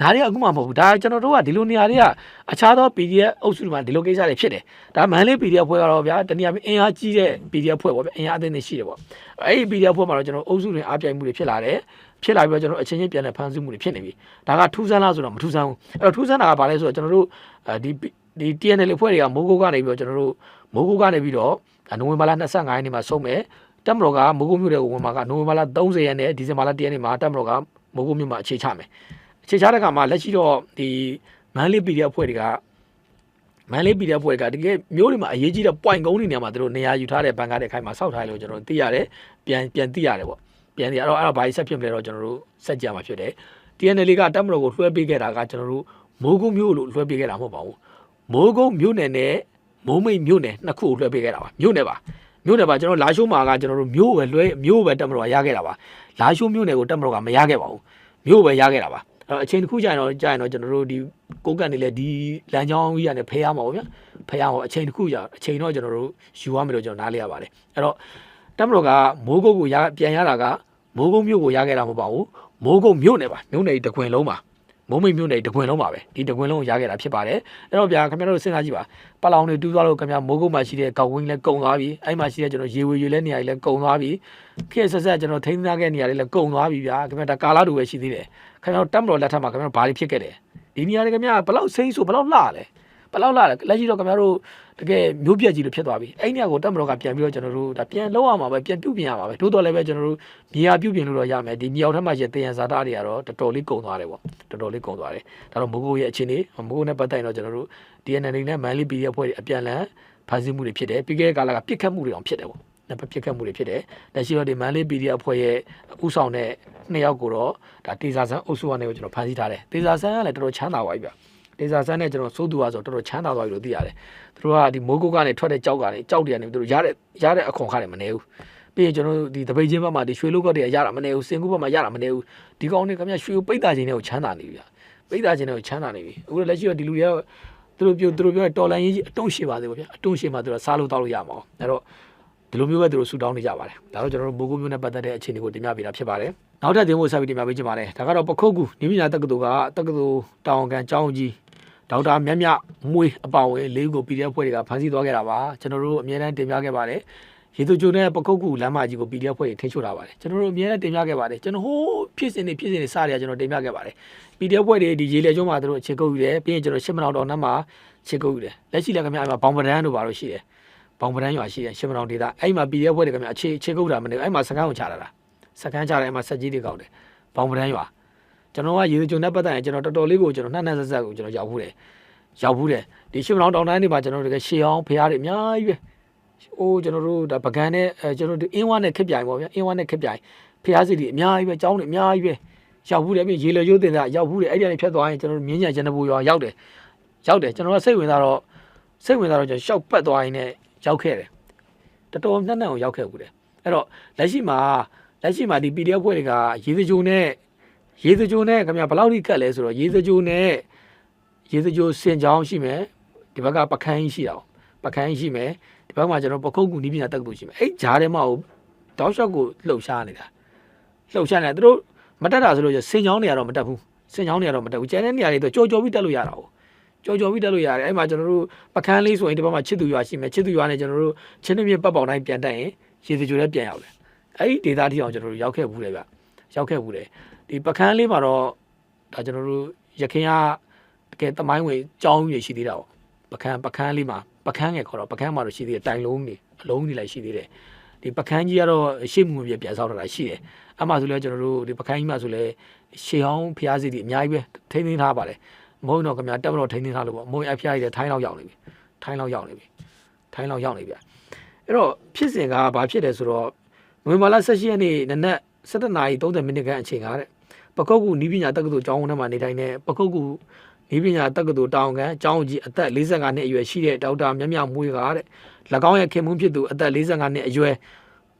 ဒါတွေကအခုမှမဟုတ်ဘူးဒါကျွန်တော်တို့ကဒီလိုနေရာတွေကအခြားသော PDF အုပ်စုတွေမှာဒီလိုကိစ္စတွေဖြစ်တယ်ဒါမန်လေး PDF ဖွဲ့ကတော့ဗျာတနည်းအားဖြင့်အင်အားကြီးတဲ့ PDF ဖွဲ့ပေါ့ဗျာအင်အားအသင်းတွေရှိတယ်ပေါ့အဲ့ဒီ PDF ဖွဲ့မှာတော့ကျွန်တော်အုပ်စုတွေအားပြိုင်မှုတွေဖြစ်လာတယ်ဖြစ်လာပြီးတော့ကျွန်တော်အချင်းချင်းပြန်လည်ဖန်ဆင်းမှုတွေဖြစ်နေပြီဒါကထူးဆန်းလားဆိုတော့မထူးဆန်းဘူးအဲ့တော့ထူးဆန်းတာကဘာလဲဆိုတော့ကျွန်တော်တို့ဒီဒီ TNL အဖွဲ့တွေကမိုးကုတ်ကနေပြီးတော့ကျွန်တော်တို့မိုးကုတ်ကနေပြီးတော့ဒါနိုဝင်ဘာလ25ရက်နေ့မှာဆုံးမယ် တက်မတော်ကမိုးကုတ်မြို့တဲ့ဝင်မှာကနိုဝင်ဘာလ30ရက်နဲ့ဒီဇင်ဘာလ1ရက်နေ့မှာတက်မတော်ကမိုးကုတ်မြို့မှာအခြေချမယ်အခြေချတဲ့ကမှာလက်ရှိတော့ဒီမန်လေး PDF အဖွဲ့တွေကမန်လေး PDF အဖွဲ့ကတကယ်မျိုးတွေမှာအရေးကြီးတဲ့ point ကုန်းတွေနေရာမှာသူတို့နေရာယူထားတဲ့ဘန်ကားတဲ့အခိုင်မှာစောက်ထားတယ်လို့ကျွန်တော်တို့သိရတယ်ပြန်ပြန်သိရတယ်ပေါ့ပြန်သိရတော့အဲ့တော့ဘာကြီးဆက်ဖြစ်မလဲတော့ကျွန်တော်တို့စက်ကြမှာဖြစ်တယ် TNL ကတက်မတော်ကိုလွှဲပေးခဲ့တာကကျွန်တော်တို့မိုးကုတ်မြို့လို့လွှဲပေးခဲ့တာမဟုတ်ပါဘူးမိုးကုတ်မြို့နယ်နဲ့မိုးမိတ်မြို့နယ်နှစ်ခုကိုလွှဲပေးခဲ့တာပါမြို့နယ်ပါ မြို့နယ်ပါကျွန်တော်လာရှိုးမှာကကျွန်တော်တို့မြို့ပဲလွှဲမြို့ပဲတက်မတော်ကရခဲ့တာပါလာရှိုးမြို့နယ်ကိုတက်မတော်ကမရခဲ့ပါဘူးမြို့ပဲရခဲ့တာပါအဲ့တော့အချိန်တစ်ခုကြာရင်တော့ကြာရင်တော့ကျွန်တော်တို့ဒီကိုကန်နေလေဒီလမ်းကြောင်းကြီးကနေဖယ်ရမှာပေါ့ဗျာဖယ်ရအောင်အချိန်တစ်ခုကြာအချိန်တော့ကျွန်တော်တို့ယူရမယ်လို့ကျွန်တော်နားလေရပါတယ်အဲ့တော့တက်မတော်ကမိုးကုတ်ကိုရပြန်ရတာကမိုးကုတ်မြို့ကိုရခဲ့တာမဟုတ်ပါဘူးမိုးကုတ်မြို့နယ်ပါမြို့နယ်တခွင်လုံးပါ မုံမိတ်မြို့နယ်တခွင်လုံးပါပဲဒီတခွင်လုံးကိုရခဲ့တာဖြစ်ပါတယ်အဲ့တော့ဗျာခင်ဗျားတို့စဉ်းစားကြည့်ပါပလောင်တွေတူးသွားလို့ခင်ဗျာမိုးကုတ်မှာရှိတဲ့ကောက်ဝင်းလည်းကုံသွားပြီအဲ့မှာရှိတဲ့ကျွန်တော်ရေဝေရေလဲနေရာတွေလည်းကုံသွားပြီခေတ်ဆက်ဆက်ကျွန်တော်ထိန်းထားခဲ့နေရာတွေလည်းကုံသွားပြီဗျာခင်ဗျာဒါကာလာတူပဲရှိသေးတယ်ခင်ဗျာတို့တက်မတော်လက်ထက်မှာခင်ဗျာတို့ဘာတွေဖြစ်ခဲ့တယ်ဒီနေရာတွေခင်ဗျာဘယ်လောက်စိမ့်ဆိုဘယ်လောက်လှလဲဘယ်လောက်လှလဲလက်ရှိတော့ခင်ဗျားတို့ တကယ်မျိုးပြက်ကြီးလို့ဖြစ်သွားပြီအဲ့နေရာကိုတက်မတော်ကပြန်ပြီးတော့ကျွန်တော်တို့ဒါပြန်လောက်ရမှာပဲပြန်ပြုတ်ပြင်ရမှာပဲတိုးတော်လည်းပဲကျွန်တော်တို့မြေယာပြုတ်ပြင်လို့တော့ရမယ်ဒီမြေအောက်ထက်မှာရှိတဲ့တယံဇာတာတွေကတော့တော်တော်လေးကုံသွားတယ်ပေါ့တော်တော်လေးကုံသွားတယ်ဒါတော့မိုးကိုရဲ့အခြေအနေမိုးကိုနဲ့ပတ်သက်ရင်တော့ကျွန်တော်တို့ DNN နဲ့မန်လီ PDF ဖွဲ့တွေအပြန်လန်ဖန်ဆီးမှုတွေဖြစ်တယ်ပြီးခဲ့တဲ့ကာလကပြစ်ခတ်မှုတွေအောင်ဖြစ်တယ်ပေါ့နှစ်ဖက်ပြစ်ခတ်မှုတွေဖြစ်တယ်လက်ရှိတော့ဒီမန်လေး PDF အဖွဲ့ရဲ့ဥဆောင်တဲ့နှစ်ယောက်ကိုတော့ဒါတေဇာဆန်းအုပ်စုကနေကိုကျွန်တော်ဖန်ဆီးထားတယ်တေဇာဆန်းကလည်းတော်တော်ချမ်းသာသွားပြီဗျ တေဇာဆန်းနဲ့ကျွန်တော်စိုးသူအားဆိုတော်တော်ချမ်းသာသွားပြီလို့သိရတယ်သူတို့ကဒီမိုးကုတ်ကနေထွက်တဲ့ကြောက်ကနေကြောက်တွေကနေသူတို့ရတဲ့ရတဲ့အခွန်ခါတွေမနေဘူးပြီးရင်ကျွန်တော်တို့ဒီတပိတ်ချင်းဘက်မှာဒီရွှေလုတ်ကတည်းကရတာမနေဘူးစင်ကူဘက်မှာရတာမနေဘူးဒီကောင်တွေကမြရွှေကိုပိတ်တာချင်းတွေကိုချမ်းသာနေပြီဗျပိတ်တာချင်းတွေကိုချမ်းသာနေပြီအခုလက်ရှိတော့ဒီလူတွေကသူတို့ပြောသူတို့ပြောတော်လန်ရေးကြီးအတုံးရှိပါသေးဘူးဗျအတုံးရှိမှသူတို့စားလို့တောက်လို့ရမှာအောင်အဲ့တော့ဒီလိုမျိုးပဲသူတို့ဆူတောင်းနေကြပါတယ်ဒါတော့ကျွန်တော်တို့မိုးကုတ်မျိုးနဲ့ပတ်သက်တဲ့အခြေအနေကိုတင်ပြပေးတာဖြစ်ပါတယ်နောက်ထပ်တင်ဖို့ဆက်ပြီးတင်ပြပေးချင်ပါတယ်ဒါကတော့ပခုတ်ကူနိပညာတက္ကသိုလ်ကတက္ကသိုလ်တာဝန်ခံကျောင်းကြီး ဒေါက်တာမြတ်မြမွေးအပောင်ဝဲလေးကို PDF ဖွဲ့တွေကဖန်ဆီးသွားခဲ့တာပါကျွန်တော်တို့အများအားတင်ပြခဲ့ပါတယ်ရေသူကျုံနဲ့ပကုတ်ကူလမ်းမကြီးကို PDF ဖွဲ့တွေထိန်းချုပ်ထားပါတယ်ကျွန်တော်တို့အများအားတင်ပြခဲ့ပါတယ်ကျွန်တော်ဟိုးဖြစ်စဉ်တွေဖြစ်စဉ်တွေစရကျွန်တော်တင်ပြခဲ့ပါတယ် PDF ဖွဲ့တွေဒီရေလေကျုံးမှာတို့အခြေကုပ်ယူတယ်ပြီးရင်ကျွန်တော်ရှစ်မနောင်တော်နတ်မှာခြေကုပ်ယူတယ်လက်ရှိလည်းခင်ဗျာအဲ့မှာဘောင်ပဒန်းတို့ဘာလို့ရှိတယ်ဘောင်ပဒန်းရွာရှိတယ်ရှစ်မနောင်ဒေသအဲ့မှာ PDF ဖွဲ့တွေခင်ဗျာအခြေခြေကုပ်တာမနေဘူးအဲ့မှာစကန်းကိုချလာတာစကန်းချတယ်အဲ့မှာဆက်ကြီးတွေကောက်တယ်ဘောင်ပဒန်းရွာ ကျွန်တော်ကရေကျုံနဲ့ပတ်သက်ရင်ကျွန်တော်တော်တော်လေးကိုကျွန်တော်နှက်နှက်ဆက်ဆက်ကိုကျွန်တော်ရောက်ဘူးတယ်ရောက်ဘူးတယ်ဒီရှစ်မနောင်တောင်တိုင်းတွေမှာကျွန်တော်တို့တကယ်ရှေးအောင်ဖျားတွေအများကြီးပဲဟိုကျွန်တော်တို့ဒါပကံနဲ့အဲကျွန်တော်တို့အင်းဝါနဲ့ခက်ပြိုင်ပေါ့ဗျာအင်းဝါနဲ့ခက်ပြိုင်ဖျားစီတွေအများကြီးပဲကျောင်းတွေအများကြီးပဲရောက်ဘူးတယ်ပြီးရေလေရိုးတင်တာရောက်ဘူးတယ်အဲ့ဒီကနေဖြတ်သွားရင်ကျွန်တော်တို့မြင်းညာကျန်တဲ့ဘူရွာရောက်တယ်ရောက်တယ်ကျွန်တော်ကစိတ်ဝင်စားတော့စိတ်ဝင်စားတော့ကျွန်တော်ရှောက်ပတ်သွားရင်လည်းရောက်ခဲ့တယ်တော်တော်နှက်နှက်ကိုရောက်ခဲ့ဘူးတယ်အဲ့တော့လက်ရှိမှာလက်ရှိမှာဒီ PDF ဖွဲ့တွေကရေစကြိုနဲ့ ရေစကြိုနဲ့ခင်ဗျာဘယ်လောက်ထိကတ်လဲဆိုတော့ရေစကြိုနဲ့ရေစကြိုစင်ကြောင်းရှိမယ်ဒီဘက်ကပကန်းကြီးရှိတာပကန်းကြီးရှိမယ်ဒီဘက်မှာကျွန်တော်ပခုတ်ကူနီးပညာတက်ကူရှိမယ်အဲ့ဂျားထဲမှာတောက်လျှောက်ကိုလှုပ်ရှားနေတာလှုပ်ရှားနေတာသူတို့မတက်တာဆိုလို့စင်ကြောင်းတွေကတော့မတက်ဘူးစင်ကြောင်းတွေကတော့မတက်ဘူးကျန်တဲ့နေရာတွေတော့ကြော်ကြော်ပြီးတက်လို့ရတာ哦ကြော်ကြော်ပြီးတက်လို့ရတယ်အဲ့မှာကျွန်တော်တို့ပကန်းလေးဆိုရင်ဒီဘက်မှာချစ်သူရွာရှိမယ်ချစ်သူရွာနဲ့ကျွန်တော်တို့ချင်းနှမြပတ်ပေါင်တိုင်းပြန်တက်ရင်ရေစကြိုလည်းပြန်ရောက်တယ်အဲ့ဒီဒေတာထိအောင်ကျွန်တော်တို့ရောက်ခဲ့ဘူးလေဗျရောက်ခဲ့ဘူးလေ ဒီပကန်းလေးမှာတော့ဒါကျွန်တော်တို့ရခင်ကတကယ်တမိုင်းဝင်ကြောင်းကြီးရှိသေးတာပေါ့ပကန်းပကန်းလေးမှာပကန်းငယ်ခေါ်တော့ပကန်းမှာတော့ရှိသေးတယ်တိုင်လုံးတွေအလုံးတွေလည်းရှိသေးတယ်ဒီပကန်းကြီးကတော့ရှေ့မှုပြပြန်ဆောက်ထားတာရှိတယ်အမှဆိုလဲကျွန်တော်တို့ဒီပကန်းကြီးမှာဆိုလဲရှေးဟောင်းဖျားစီတွေအများကြီးပဲထိန်းသိမ်းထားပါတယ်မဟုတ်တော့ခင်ဗျာတက်မတော်ထိန်းသိမ်းထားလို့ပေါ့မဟုတ်အဖျားကြီးတွေထိုင်းလောက်ရောက်နေပြီထိုင်းလောက်ရောက်နေပြီထိုင်းလောက်ရောက်နေပြီအဲ့တော့ဖြစ်စဉ်ကဘာဖြစ်တယ်ဆိုတော့နိုဝင်ဘာလ16ရက်နေ့နနက်7:30နာရီ30မိနစ်ခန့်အချိန်ကတဲ့ ပကုတ်ကူနီးပညာတက္ကသိုလ်ကျောင်းဝန်းထဲမှာနေထိုင်တဲ့ပကုတ်ကူဤပညာတက္ကသိုလ်တာဝန်ခံအကြောင်းကြီးအသက်45နှစ်အရွယ်ရှိတဲ့ဒေါက်တာမြတ်မြတ်မွေးကတဲ့၎င်းရဲ့ခင်မွန်းဖြစ်သူအသက်45နှစ်အရွယ်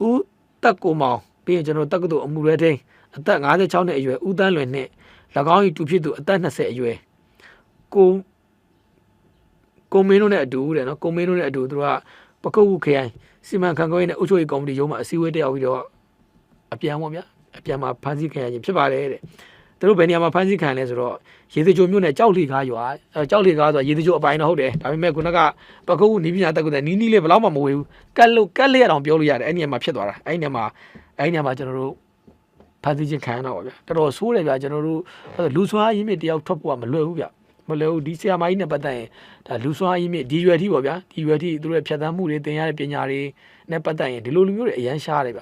ဦးတက်ကိုမောင်ပြီးရင်ကျွန်တော်တက္ကသိုလ်အမှုရဲထိန်အသက်56နှစ်အရွယ်ဦးတန်းလွင်နဲ့၎င်း၏တူဖြစ်သူအသက်20အရွယ်ကိုကိုမင်းတို့နဲ့အတူတဲ့နော်ကိုမင်းတို့နဲ့အတူသူတို့ကပကုတ်ဝခရိုင်စီမံခန့်ခွဲရေးနဲ့အုပ်ချုပ်ရေးကော်မတီရုံးမှာအစည်းအဝေးတက်ရောက်ပြီးတော့အပြန်ပေါ့ဗျာ အပြန်မှာဖန်ဆီးခံရခြင်းဖြစ်ပါတယ်တဲ့သူတို့ဘယ်နေရာမှာဖမ်းဆီးခံလဲဆိုတော့ရေစကြိုမြို့နယ်ကြောက်လီကားရွာအဲကြောက်လီကားဆိုတာရေစကြိုအပိုင်းတော့ဟုတ်တယ်ဒါပေမဲ့ခုနကပကုတ်နီးပညာတက်ကူတဲ့နီးနီးလေးဘယ်တော့မှမဝေဘူးကတ်လို့ကတ်လေးရအောင်ပြောလို့ရတယ်အဲ့ဒီနေရာမှာဖြစ်သွားတာအဲ့ဒီနေရာမှာအဲ့ဒီနေရာမှာကျွန်တော်တို့ဖမ်းဆီးခြင်းခံရတော့ပါဗျာတော်တော်ဆိုးတယ်ဗျာကျွန်တော်တို့လူဆွမ်းရင်းမြစ်တယောက်ထွက်ဖို့ကမလွယ်ဘူးဗျမမလဲဘူးဒီဆရာမကြီးနဲ့ပတ်သက်ရင်ဒါလူစွမ်းအကြီးမြင့်ဒီရွယ်ထိပေါ့ဗျာဒီရွယ်ထိသူတို့ရဲ့ဖြတ်သန်းမှုတွေသင်ရတဲ့ပညာတွေနဲ့ပတ်သက်ရင်ဒီလိုလူမျိုးတွေအရန်ရှားတယ်ဗျ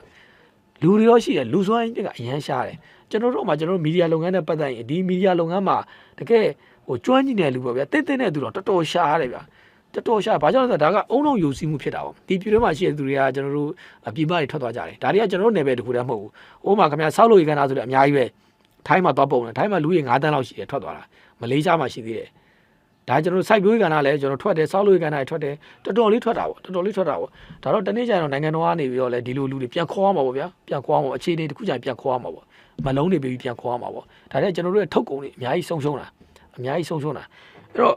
လူတွေရောရှိတယ်လူစွမ်းအကြီးကအရန်ရှားတယ်ကျွန်တော်တို့မှကျွန်တော်တို့မီဒီယာလုပ်ငန်းနဲ့ပတ်သက်ရင်ဒီမီဒီယာလုပ်ငန်းမှာတကယ်ဟိုကျွမ်းကျင်တဲ့လူပေါ့ဗျာတိတ်တိတ်နဲ့သူတော့တော်တော်ရှားတယ်ဗျတော်တော်ရှားဘာကြောင့်လဲဆိုတော့ဒါကအုံလုံးယူစီမှုဖြစ်တာပေါ့ဒီပြည်တွင်းမှာရှိတဲ့သူတွေကကျွန်တော်တို့ပြည်ပတွေထွက်သွားကြတယ်ဒါတွေကကျွန်တော်တို့နယ်ပယ်တစ်ခုတည်းမဟုတ်ဘူးအိုးမှာခင်ဗျာဆောက်လို့ရကန်တာဆိုလည်းအများကြီးပဲထိုင်းမှာသွားပုံတယ်ထိုင်းမှာလူကြီး9တန်းလောက်ရှိတယ်ထွက်သွားတာမလေးရှားမှာရှိသေးတယ် ဒါကျွန်တော်တို့စိုက်ပျိုးရေးကဏ္ဍလည်းကျွန်တော်ထွက်တယ်ဆောက်လို့ရကဏ္ဍတွေထွက်တယ်တော်တော်လေးထွက်တာပေါ့တော်တော်လေးထွက်တာပေါ့ဒါတော့တနေ့ကျရင်တော့နိုင်ငံတော်ကနေပြီးတော့လေဒီလိုလူတွေပြန်ခေါ်ရမှာပေါ့ဗျာပြန်ခေါ်ရမှာအခြေအနေတစ်ခုကျရင်ပြန်ခေါ်ရမှာပေါ့မလုံးတွေပြီးပြန်ခေါ်ရမှာပေါ့ဒါတဲ့ကျွန်တော်တို့ရဲ့ထုတ်ကုန်တွေအများကြီးဆုံးရှုံးတာအများကြီးဆုံးရှုံးတာအဲ့တော့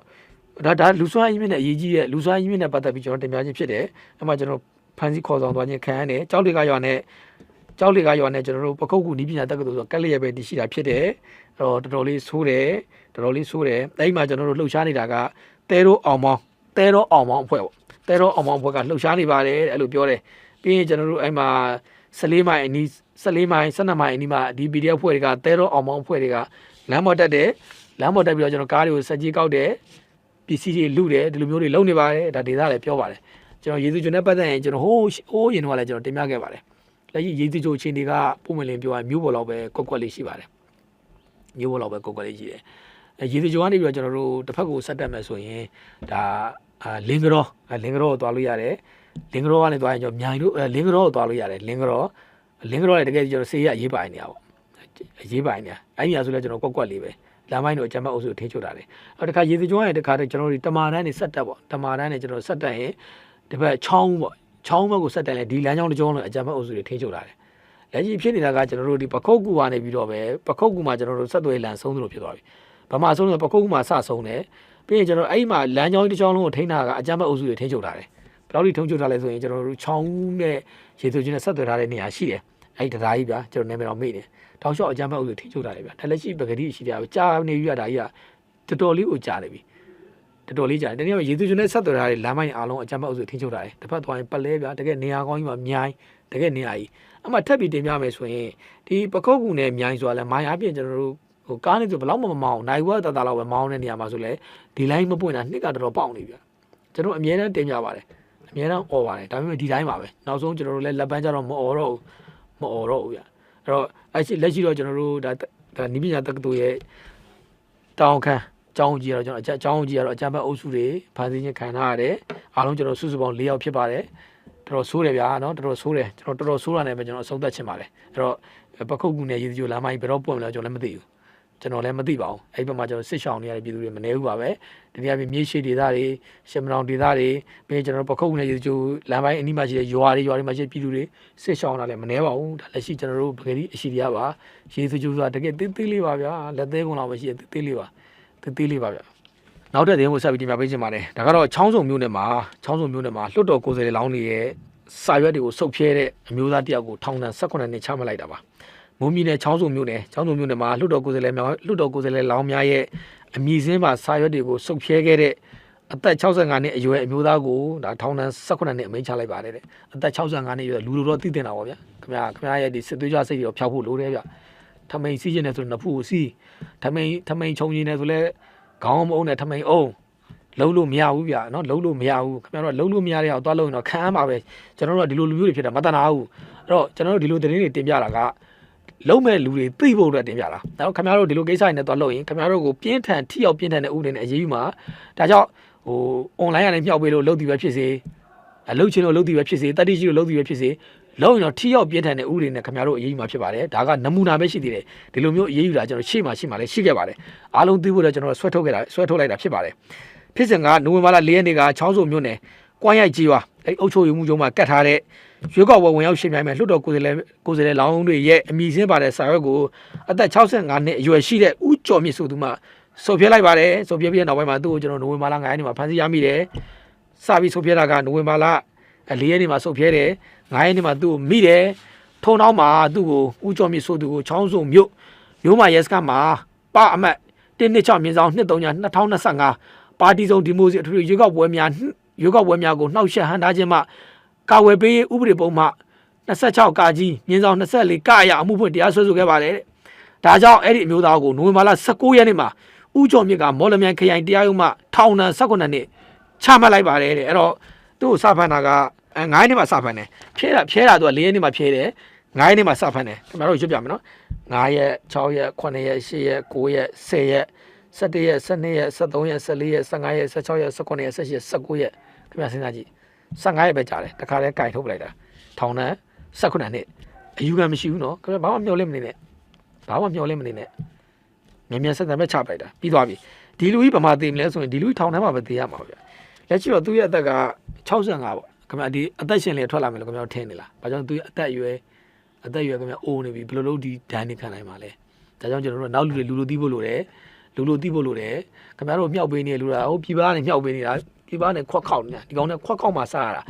ဒါဒါလူစွမ်းအင်းမြင့်နဲ့အရေးကြီးတဲ့လူစွမ်းအင်းမြင့်နဲ့ပတ်သက်ပြီးကျွန်တော်တင်ပြခြင်းဖြစ်တယ်အဲ့မှာကျွန်တော်ဖန်စီခေါ်ဆောင်သွားခြင်းခံရတယ်ကြောက်တွေကရွာနဲ့ ကြောက်တွေကရွာနဲ့ကျွန်တော်တို့ပကုတ်ကူနီးပညာတက္ကသိုလ်ဆိုကက်လျက်ပဲတည်ရှိတာဖြစ်တယ်အဲ့တော့တော်တော်လေးဆိုးတယ်တော်တော်လေးဆိုးတယ်အဲ့ဒီမှာကျွန်တော်တို့လှုပ်ရှားနေတာကတဲရိုးအောင်မောင်းတဲရိုးအောင်မောင်းအဖွဲ့ပေါ့တဲရိုးအောင်မောင်းအဖွဲ့ကလှုပ်ရှားနေပါတယ်တဲ့အဲ့လိုပြောတယ်ပြီးရင်ကျွန်တော်တို့အဲ့မှာ14မိုင်အနီး14မိုင်12မိုင်အနီးမှာဒီ PDF အဖွဲ့တွေကတဲရိုးအောင်မောင်းအဖွဲ့တွေကလမ်းပေါ်တက်တယ်လမ်းပေါ်တက်ပြီးတော့ကျွန်တော်ကားတွေကိုစက်ကြီးကောက်တယ်ပစ္စည်းတွေလူတယ်ဒီလိုမျိုးတွေလုပ်နေပါတယ်ဒါဒေသလည်းပြောပါတယ်ကျွန်တော်ရေစုကျွန်းနဲ့ပတ်သက်ရင်ကျွန်တော်ဟိုးဟိုးရင်တော့လည်းကျွန်တော်တင်ပြခဲ့ပါတယ် လက်ရှိရေစုကျွန်းအခြေအနေကပုံမှန်လင်းပြောရမျိုးပေါ်လောက်ပဲကွက်ကွက်လေးရှိပါတယ်မျိုးပေါ်လောက်ပဲကွက်ကွက်လေးရှိတယ်အဲရေစုကျွန်းကနေပြီးတော့ကျွန်တော်တို့တစ်ဖက်ကိုဆက်တက်မယ်ဆိုရင်ဒါအာလင်္ဂရောလင်္ဂရောကိုသွားလို့ရတယ်လင်္ဂရောကနေသွားရင်ကျွန်တော်မြိုင်တို့လင်္ဂရောကိုသွားလို့ရတယ်လင်္ဂရောလင်္ဂရောလည်းတကယ်ကျွန်တော်ဆေးရရေးပိုင်နေရပါရေးပိုင်နေအဲ့ဒီအရဆိုလဲကျွန်တော်ကွက်ကွက်လေးပဲလမ်းမိုင်းတို့အကြမ်းဖက်အုပ်စုထိချုပ်တာလေအော်တခါရေစကြွရဲ့တခါတည်းကျွန်တော်တို့တမာတန်းနေဆက်တက်ပေါ့တမာတန်းနေကျွန်တော်ဆက်တက်ရင်ဒီဘက်ချောင်းပေါ့ ချောင်းဘက်ကိုဆက်တက်ရင်ဒီလမ်းကြောင်းတစ်ကြောင်းလုံးအကြမ်းဖက်အုပ်စုတွေထိချုပ်တာလေလက်ရှိဖြစ်နေတာကကျွန်တော်တို့ဒီပခုတ်ကူကနေပြီးတော့ပဲပခုတ်ကူမှာကျွန်တော်တို့ဆက်သွယ်လန်ဆုံးသလိုဖြစ်သွားပြီဘာမှဆုံးလို့ပခုတ်ကူမှာစဆုံးတယ်ပြီးရင်ကျွန်တော်အဲ့ဒီမှာလမ်းကြောင်းတစ်ကြောင်းလုံးကိုထိန်းတာကအကြမ်းဖက်အုပ်စုတွေထိချုပ်တာလေဘယ်လောက်ထိထုံးချုပ်ထားလဲဆိုရင်ကျွန်တော်တို့ချောင်းနဲ့ရေစကြွနဲ့ဆက်သွယ်ထားတဲ့နေရာရှိတယ်အဲ့ဒီတရားကြီးဗျာကျွန်တော်နာမည်တော့မေ့တယ်တောက်လျှောက်အကြမ်းဖက်အုပ်စုထိချုပ်တာလေဗျာဒါလည်းရှိပကတိရှိတယ်ဗျာကြာနေပြီဗျာဒါကြီးကတော်တော်လေးကိုကြာနေပြီ တော်တော်လေးကြာတယ်တနည်းအားဖြင့်ရေသူကျွန်းနဲ့ဆက်သွယ်ထားတဲ့လမ်းမိုင်းအားလုံးအကြမ်းဖက်အုပ်စုထိချုပ်တာလေတစ်ဖက်သွားရင်ပလဲဗျာတကယ်နေရာကောင်းကြီးမှာမြိုင်းတကယ်နေရာကြီးအမှထပ်ပြီးတင်ပြမယ်ဆိုရင်ဒီပကုတ်ကူနဲ့မြိုင်းဆိုတာလဲမိုင်းအပြင်ကျွန်တော်တို့ဟိုကားနေဆိုဘယ်လောက်မှမမောင်းနိုင်ဝက်တတလောက်ပဲမောင်းတဲ့နေရာမှာဆိုလဲဒီလိုင်းမပွင့်တာနှစ်ကတော်တော်ပေါက်နေဗျာကျွန်တော်အမြဲတမ်းတင်ပြပါတယ်အမြဲတမ်းអော်ပါတယ်ဒါပေမဲ့ဒီတိုင်းပါပဲနောက်ဆုံးကျွန်တော်တို့လည်းလက်ပန်းကြတော့မអော်တော့ဘူးမអော်တော့ဘူးဗျာအဲ့တော့အဲ့ရှိလက်ရှိတော့ကျွန်တော်တို့ဒါဒါနိပညာတက္ကသိုလ်ရဲ့တောင်ခမ်း ကျောင်းကြီးကတော့ကျွန်တော်အကြအကျောင်းကြီးကတော့အကြမ်းဖက်အုပ်စုတွေဖန်ဆင်းခြင်းခံထားရတယ်အားလုံးကျွန်တော်စုစုပေါင်း၄ယောက်ဖြစ်ပါတယ်တော်တော်ဆိုးတယ်ဗျာနော်တော်တော်ဆိုးတယ်ကျွန်တော်တော်တော်ဆိုးတာနဲ့ပဲကျွန်တော်အဆုံးသတ်ချင်ပါတယ်အဲ့တော့ပခုတ်ကူနဲ့ရေစီကျိုလမ်းမကြီးဘယ်တော့ပွင့်မလဲကျွန်တော်လည်းမသိဘူးကျွန်တော်လည်းမသိပါဘူးအဲ့ဒီဘက်မှာကျွန်တော်စစ်ရှောင်နေရတဲ့ပြည်သူတွေမနေဘူးပါပဲဒီနေ့အပြင်မြေရှိဒေသတွေရှမနောင်ဒေသတွေပြီးရင်ကျွန်တော်ပခုတ်ကူနဲ့ရေစီကျိုလမ်းပိုင်းအနီးမှာရှိတဲ့ရွာတွေရွာတွေမှာရှိတဲ့ပြည်သူတွေစစ်ရှောင်တာလည်းမနေပါဘူးဒါလက်ရှိကျွန်တော်တို့ပကတိအရှိတရားပါရေစီကျိုဆိုတာတကယ်သေးသေးလေးပါဗျာလက်သေးကုန်လောက်ပဲရှိတယ်သေးသေးလေးပါ သေးသေးလေးပါဗျာနောက်တဲ့သတင်းကိုဆက်ပြီးတင်ပြပေးချင်ပါတယ်ဒါကတော့ချောင်းစုံမြို့နယ်မှာချောင်းစုံမြို့နယ်မှာလွတ်တော်ကိုယ်စားလှယ်လောင်းတွေရဲ့စာရွက်တွေကိုစုပ်ဖြဲတဲ့အမျိုးသားတယောက်ကိုထောင်ဒဏ်18နှစ်ချမှတ်လိုက်တာပါမုံမြနယ်ချောင်းစုံမြို့နယ်ချောင်းစုံမြို့နယ်မှာလွတ်တော်ကိုယ်စားလှယ်များလွတ်တော်ကိုယ်စားလှယ်လောင်းများရဲ့အမည်စင်းပါစာရွက်တွေကိုစုပ်ဖြဲခဲ့တဲ့အသက်65နှစ်အရွယ်အမျိုးသားကိုဒါထောင်ဒဏ်18နှစ်အမိန့်ချလိုက်ပါတယ်တဲ့အသက်65နှစ်အရွယ်လူလူတော့သိတင်တာပါဗျာခင်ဗျာခင်ဗျာရဲ့ဒီစစ်သွေးကြစိတ်တွေဖျောက်ဖို့လိုတယ်ဗျထမိန်စီးခြင်းနဲ့ဆိုရင်နှစ်ဖူကိုစီး ထမိန်ထမိန်ခြုံခြင်းနဲ့ဆိုလဲခေါင်းမအုံနဲ့ထမိန်အုံလုံးလို့မရဘူးဗျာနော်လုံးလို့မရဘူးခင်ဗျားတို့လုံးလို့မရတဲ့အောင်သွားလို့ရင်တော့ခံရမှာပဲကျွန်တော်တို့ကဒီလိုလူမျိုးတွေဖြစ်တာမတနာဘူးအဲ့တော့ကျွန်တော်တို့ဒီလိုသတင်းတွေတင်ပြတာကလုံးမဲ့လူတွေသိဖို့အတွက်တင်ပြတာဒါတော့ခင်ဗျားတို့ဒီလိုကိစ္စတွေနဲ့သွားလို့ရင်ခင်ဗျားတို့ကိုပြင်းထန်ထိရောက်ပြင်းထန်တဲ့ဥပဒေနဲ့အရေးယူမှာဒါကြောင့်ဟို online ကနေမြှောက်ပေးလို့လုပ်တည်ပဲဖြစ်စေအလုပ်ချင်းလို့လုပ်တည်ပဲဖြစ်စေတတိရှိလို့လုပ်တည်ပဲဖြစ်စေ လုံးရင်တော့ထိရောက်ပြင်းထန်တဲ့ဥပဒေနဲ့ခင်ဗျားတို့အရေးယူမှာဖြစ်ပါတယ်ဒါကနမူနာပဲရှိသေးတယ်ဒီလိုမျိုးအရေးယူတာကျွန်တော်ရှေ့မှာရှေ့မှာလည်းရှိခဲ့ပါတယ်အားလုံးသိဖို့တော့ကျွန်တော်ဆွဲထုတ်ခဲ့တာဆွဲထုတ်လိုက်တာဖြစ်ပါတယ်ဖြစ်စဉ်ကနိုဝင်ဘာလ၄ရက်နေ့ကချောင်းစုံမြို့နယ်ကွမ်းရိုက်ကြီးရွာအဲ့အုပ်ချုပ်ရေးမှုရုံးမှာကတ်ထားတဲ့ရွေးကောက်ပွဲဝင်ရောက်ရှင်ပြိုင်မဲ့လွှတ်တော်ကိုယ်စားလှယ်ကိုယ်စားလှယ်လောင်းတွေရဲ့အမည်စင်းပါတဲ့စာရွက်ကိုအသက်65နှစ်အရွယ်ရှိတဲ့ဦးကျော်မြင့်ဆိုသူမှဆိုပြလိုက်ပါတယ်ဆိုပြပြီးတဲ့နောက်ပိုင်းမှာသူ့ကိုကျွန်တော်နိုဝင်ဘာလ9ရက်နေ့မှာဖမ်းဆီးရမိတယ်စပြီးဆိုပြတာကနိုဝင်ဘာလ4ရက်နေ့မှာဆိုပြတယ် 9ရက်နေ့မှာသူ့ကိုမိတယ်ထုံနောက်မှာသူ့ကိုဦးကျော်မြင့်ဆိုသူကိုချောင်းစုံမြို့မြို့မှာရဲစခန်းမှာပအမတ်126မြင်းဆောင်239 2025ပါတီစုံဒီမိုစီအထွေထွေရွေးကောက်ပွဲများရွေးကောက်ပွဲများကိုနှောက်ယှက်ဟန်ထားခြင်းမှကာဝယ်ပေးရေးဥပဒေပုံမှ26ကာကြီးမြင်းဆောင်24ကာအရာအမှုဖွင့်တရားစွဲဆိုခဲ့ပါတယ်တဲ့ဒါကြောင့်အဲ့ဒီအမျိုးသားကိုနိုဝင်ဘာလ19ရက်နေ့မှာဥဦးကျော်မြင့်ကမော်လမြိုင်ခရိုင်တရားရုံးမှထောင်ဒဏ်18နှစ်ချမှတ်လိုက်ပါတယ်တဲ့အဲ့တော့သူ့ကိုစဖန်တာက အဲ9နှစ်မှစဖန်တယ်ဖြဲတာဖြဲတာသူက4ရက်နှစ်မှဖြဲတယ်9ရက်နှစ်မှစဖန်တယ်ခင်ဗျားတို့ရွတ်ပြမယ်နော်9ရက်6ရက်9ရက်10ရက်9ရက်10ရက်17ရက်12ရက်13ရက်14ရက်15ရက်16ရက်18ရက်18ရက်19ရက်ခင်ဗျားစဉ်းစားကြည့်15ရက်ပဲကြာတယ်တခါတည်းကြိုင်ထုတ်ပလိုက်တာထောင်ဒဏ်18နှစ်အယူခံမရှိဘူးနော်ခင်ဗျားဘာမှမျှော်လင့်မနေနဲ့ဘာမှမျှော်လင့်မနေနဲ့မြန်မြန်ဆက်ဆက်ပဲချပလိုက်တာပြီးသွားပြီဒီလူကြီးဗမာသေးမလဲဆိုရင်ဒီလူကြီးထောင်ထဲမှာပဲသေးရမှာဗျလက်ရှိတော့သူ့ရဲ့အသက်က65ပေါ့ ခင်ဗျာဒီအသက်ရှင်လေထွက်လာမယ်လို့ခင်ဗျာထင်နေလားဘာကြောင့်သူ့ရဲ့အသက်အရွယ်အသက်အရွယ်ခင်ဗျာအိုးနေပြီဘယ်လိုလုပ်ဒီဒိုင်းနေခံနိုင်မှာလဲဒါကြောင့်ကျွန်တော်တို့ကနောက်လူတွေလူလူသိဖို့လိုတယ်လူလူသိဖို့လိုတယ်ခင်ဗျားတို့မြောက်ပေးနေလူတာဟိုပြည်ပကနေမြောက်ပေးနေတာပြည်ပကနေခွက်ခောက်နေတာဒီကောင်နဲ့ခွက်ခောက်မှစားရတာ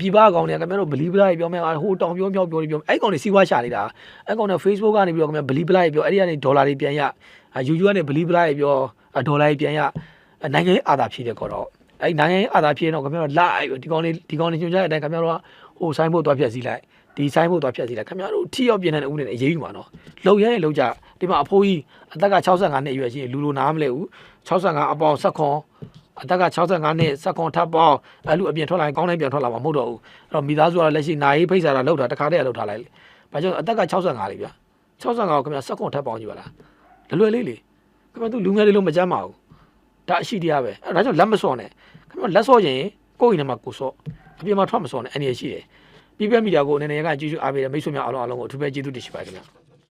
ပြည်ပကောင်တွေကခင်ဗျားတို့ဘလီပလာပြောမယ်ဟိုတောင်ပြောမြောက်ပြောပြောအဲ့ကောင်တွေစီးပွားရှာနေတာအဲ့ကောင်တွေ Facebook ကနေပြီးတော့ခင်ဗျာဘလီပလာပြောအဲ့ဒီကနေဒေါ်လာတွေပြန်ရအာယူယူကနေဘလီပလာပြောဒေါ်လာတွေပြန်ရနိုင်ငံရေးအာသာဖြည့်တဲ့ကောတော့ အဲ့နိုင်ငံရေးအာသာဖြည့်တော့ခင်ဗျားတို့လိုက်ဒီကောင်လေးဒီကောင်လေးညွှန်ကြားတဲ့အတိုင်းခင်ဗျားတို့ကဟိုဆိုင်ဖို့သွားဖြတ်စည်းလိုက်ဒီဆိုင်ဖို့သွားဖြတ်စည်းလိုက်ခင်ဗျားတို့ထီရောက်ပြင်းတဲ့ဦးနေအရေးယူမှာနော်လုံရရင်လုံကြဒီမှာအဖိုးကြီးအသက်က65နှစ်အရွယ်ရှိရင်လူလိုနားမလဲဘူး65အပေါင်ဆက်ခွန်အသက်က65နှစ်ဆက်ခွန်ထပ်ပေါင်းအဲ့လူအပြင်ထွက်လာရင်ကောင်းတိုင်းပြန်ထွက်လာမှာမဟုတ်တော့ဘူးအဲ့တော့မိသားစုကလက်ရှိနာရေးဖိတ်စာတာလောက်တာတခါတည်းလောက်ထားလိုက်လေဘာကြောင့်အသက်က65လေးဗျာ65ကိုခင်ဗျာဆက်ခွန်ထပ်ပေါင်းကြည့်ပါလားလွယ်လွယ်လေးလေခင်ဗျာသူလူငယ်လေးလုံးမကြမ်းပါဘူးဒါအရှိတရားပဲအဲ့ဒါကြောင့်လက်မစော့နဲ့ ခင်ဗျာလက်စော့ရင်ကိုယ့်ရင်ထဲမှာကိုစော့အပြင်မှာထွက်မစော့နဲ့အနေရရှိတယ်ပြပြမီဒီယာကိုအနေနဲ့ကကြည့်ရှုအားပေးတဲ့မိတ်ဆွေများအားလုံးအားလုံးကိုအထူးပဲကျေးဇူးတင်ရှိပါတယ်ခင်ဗျာ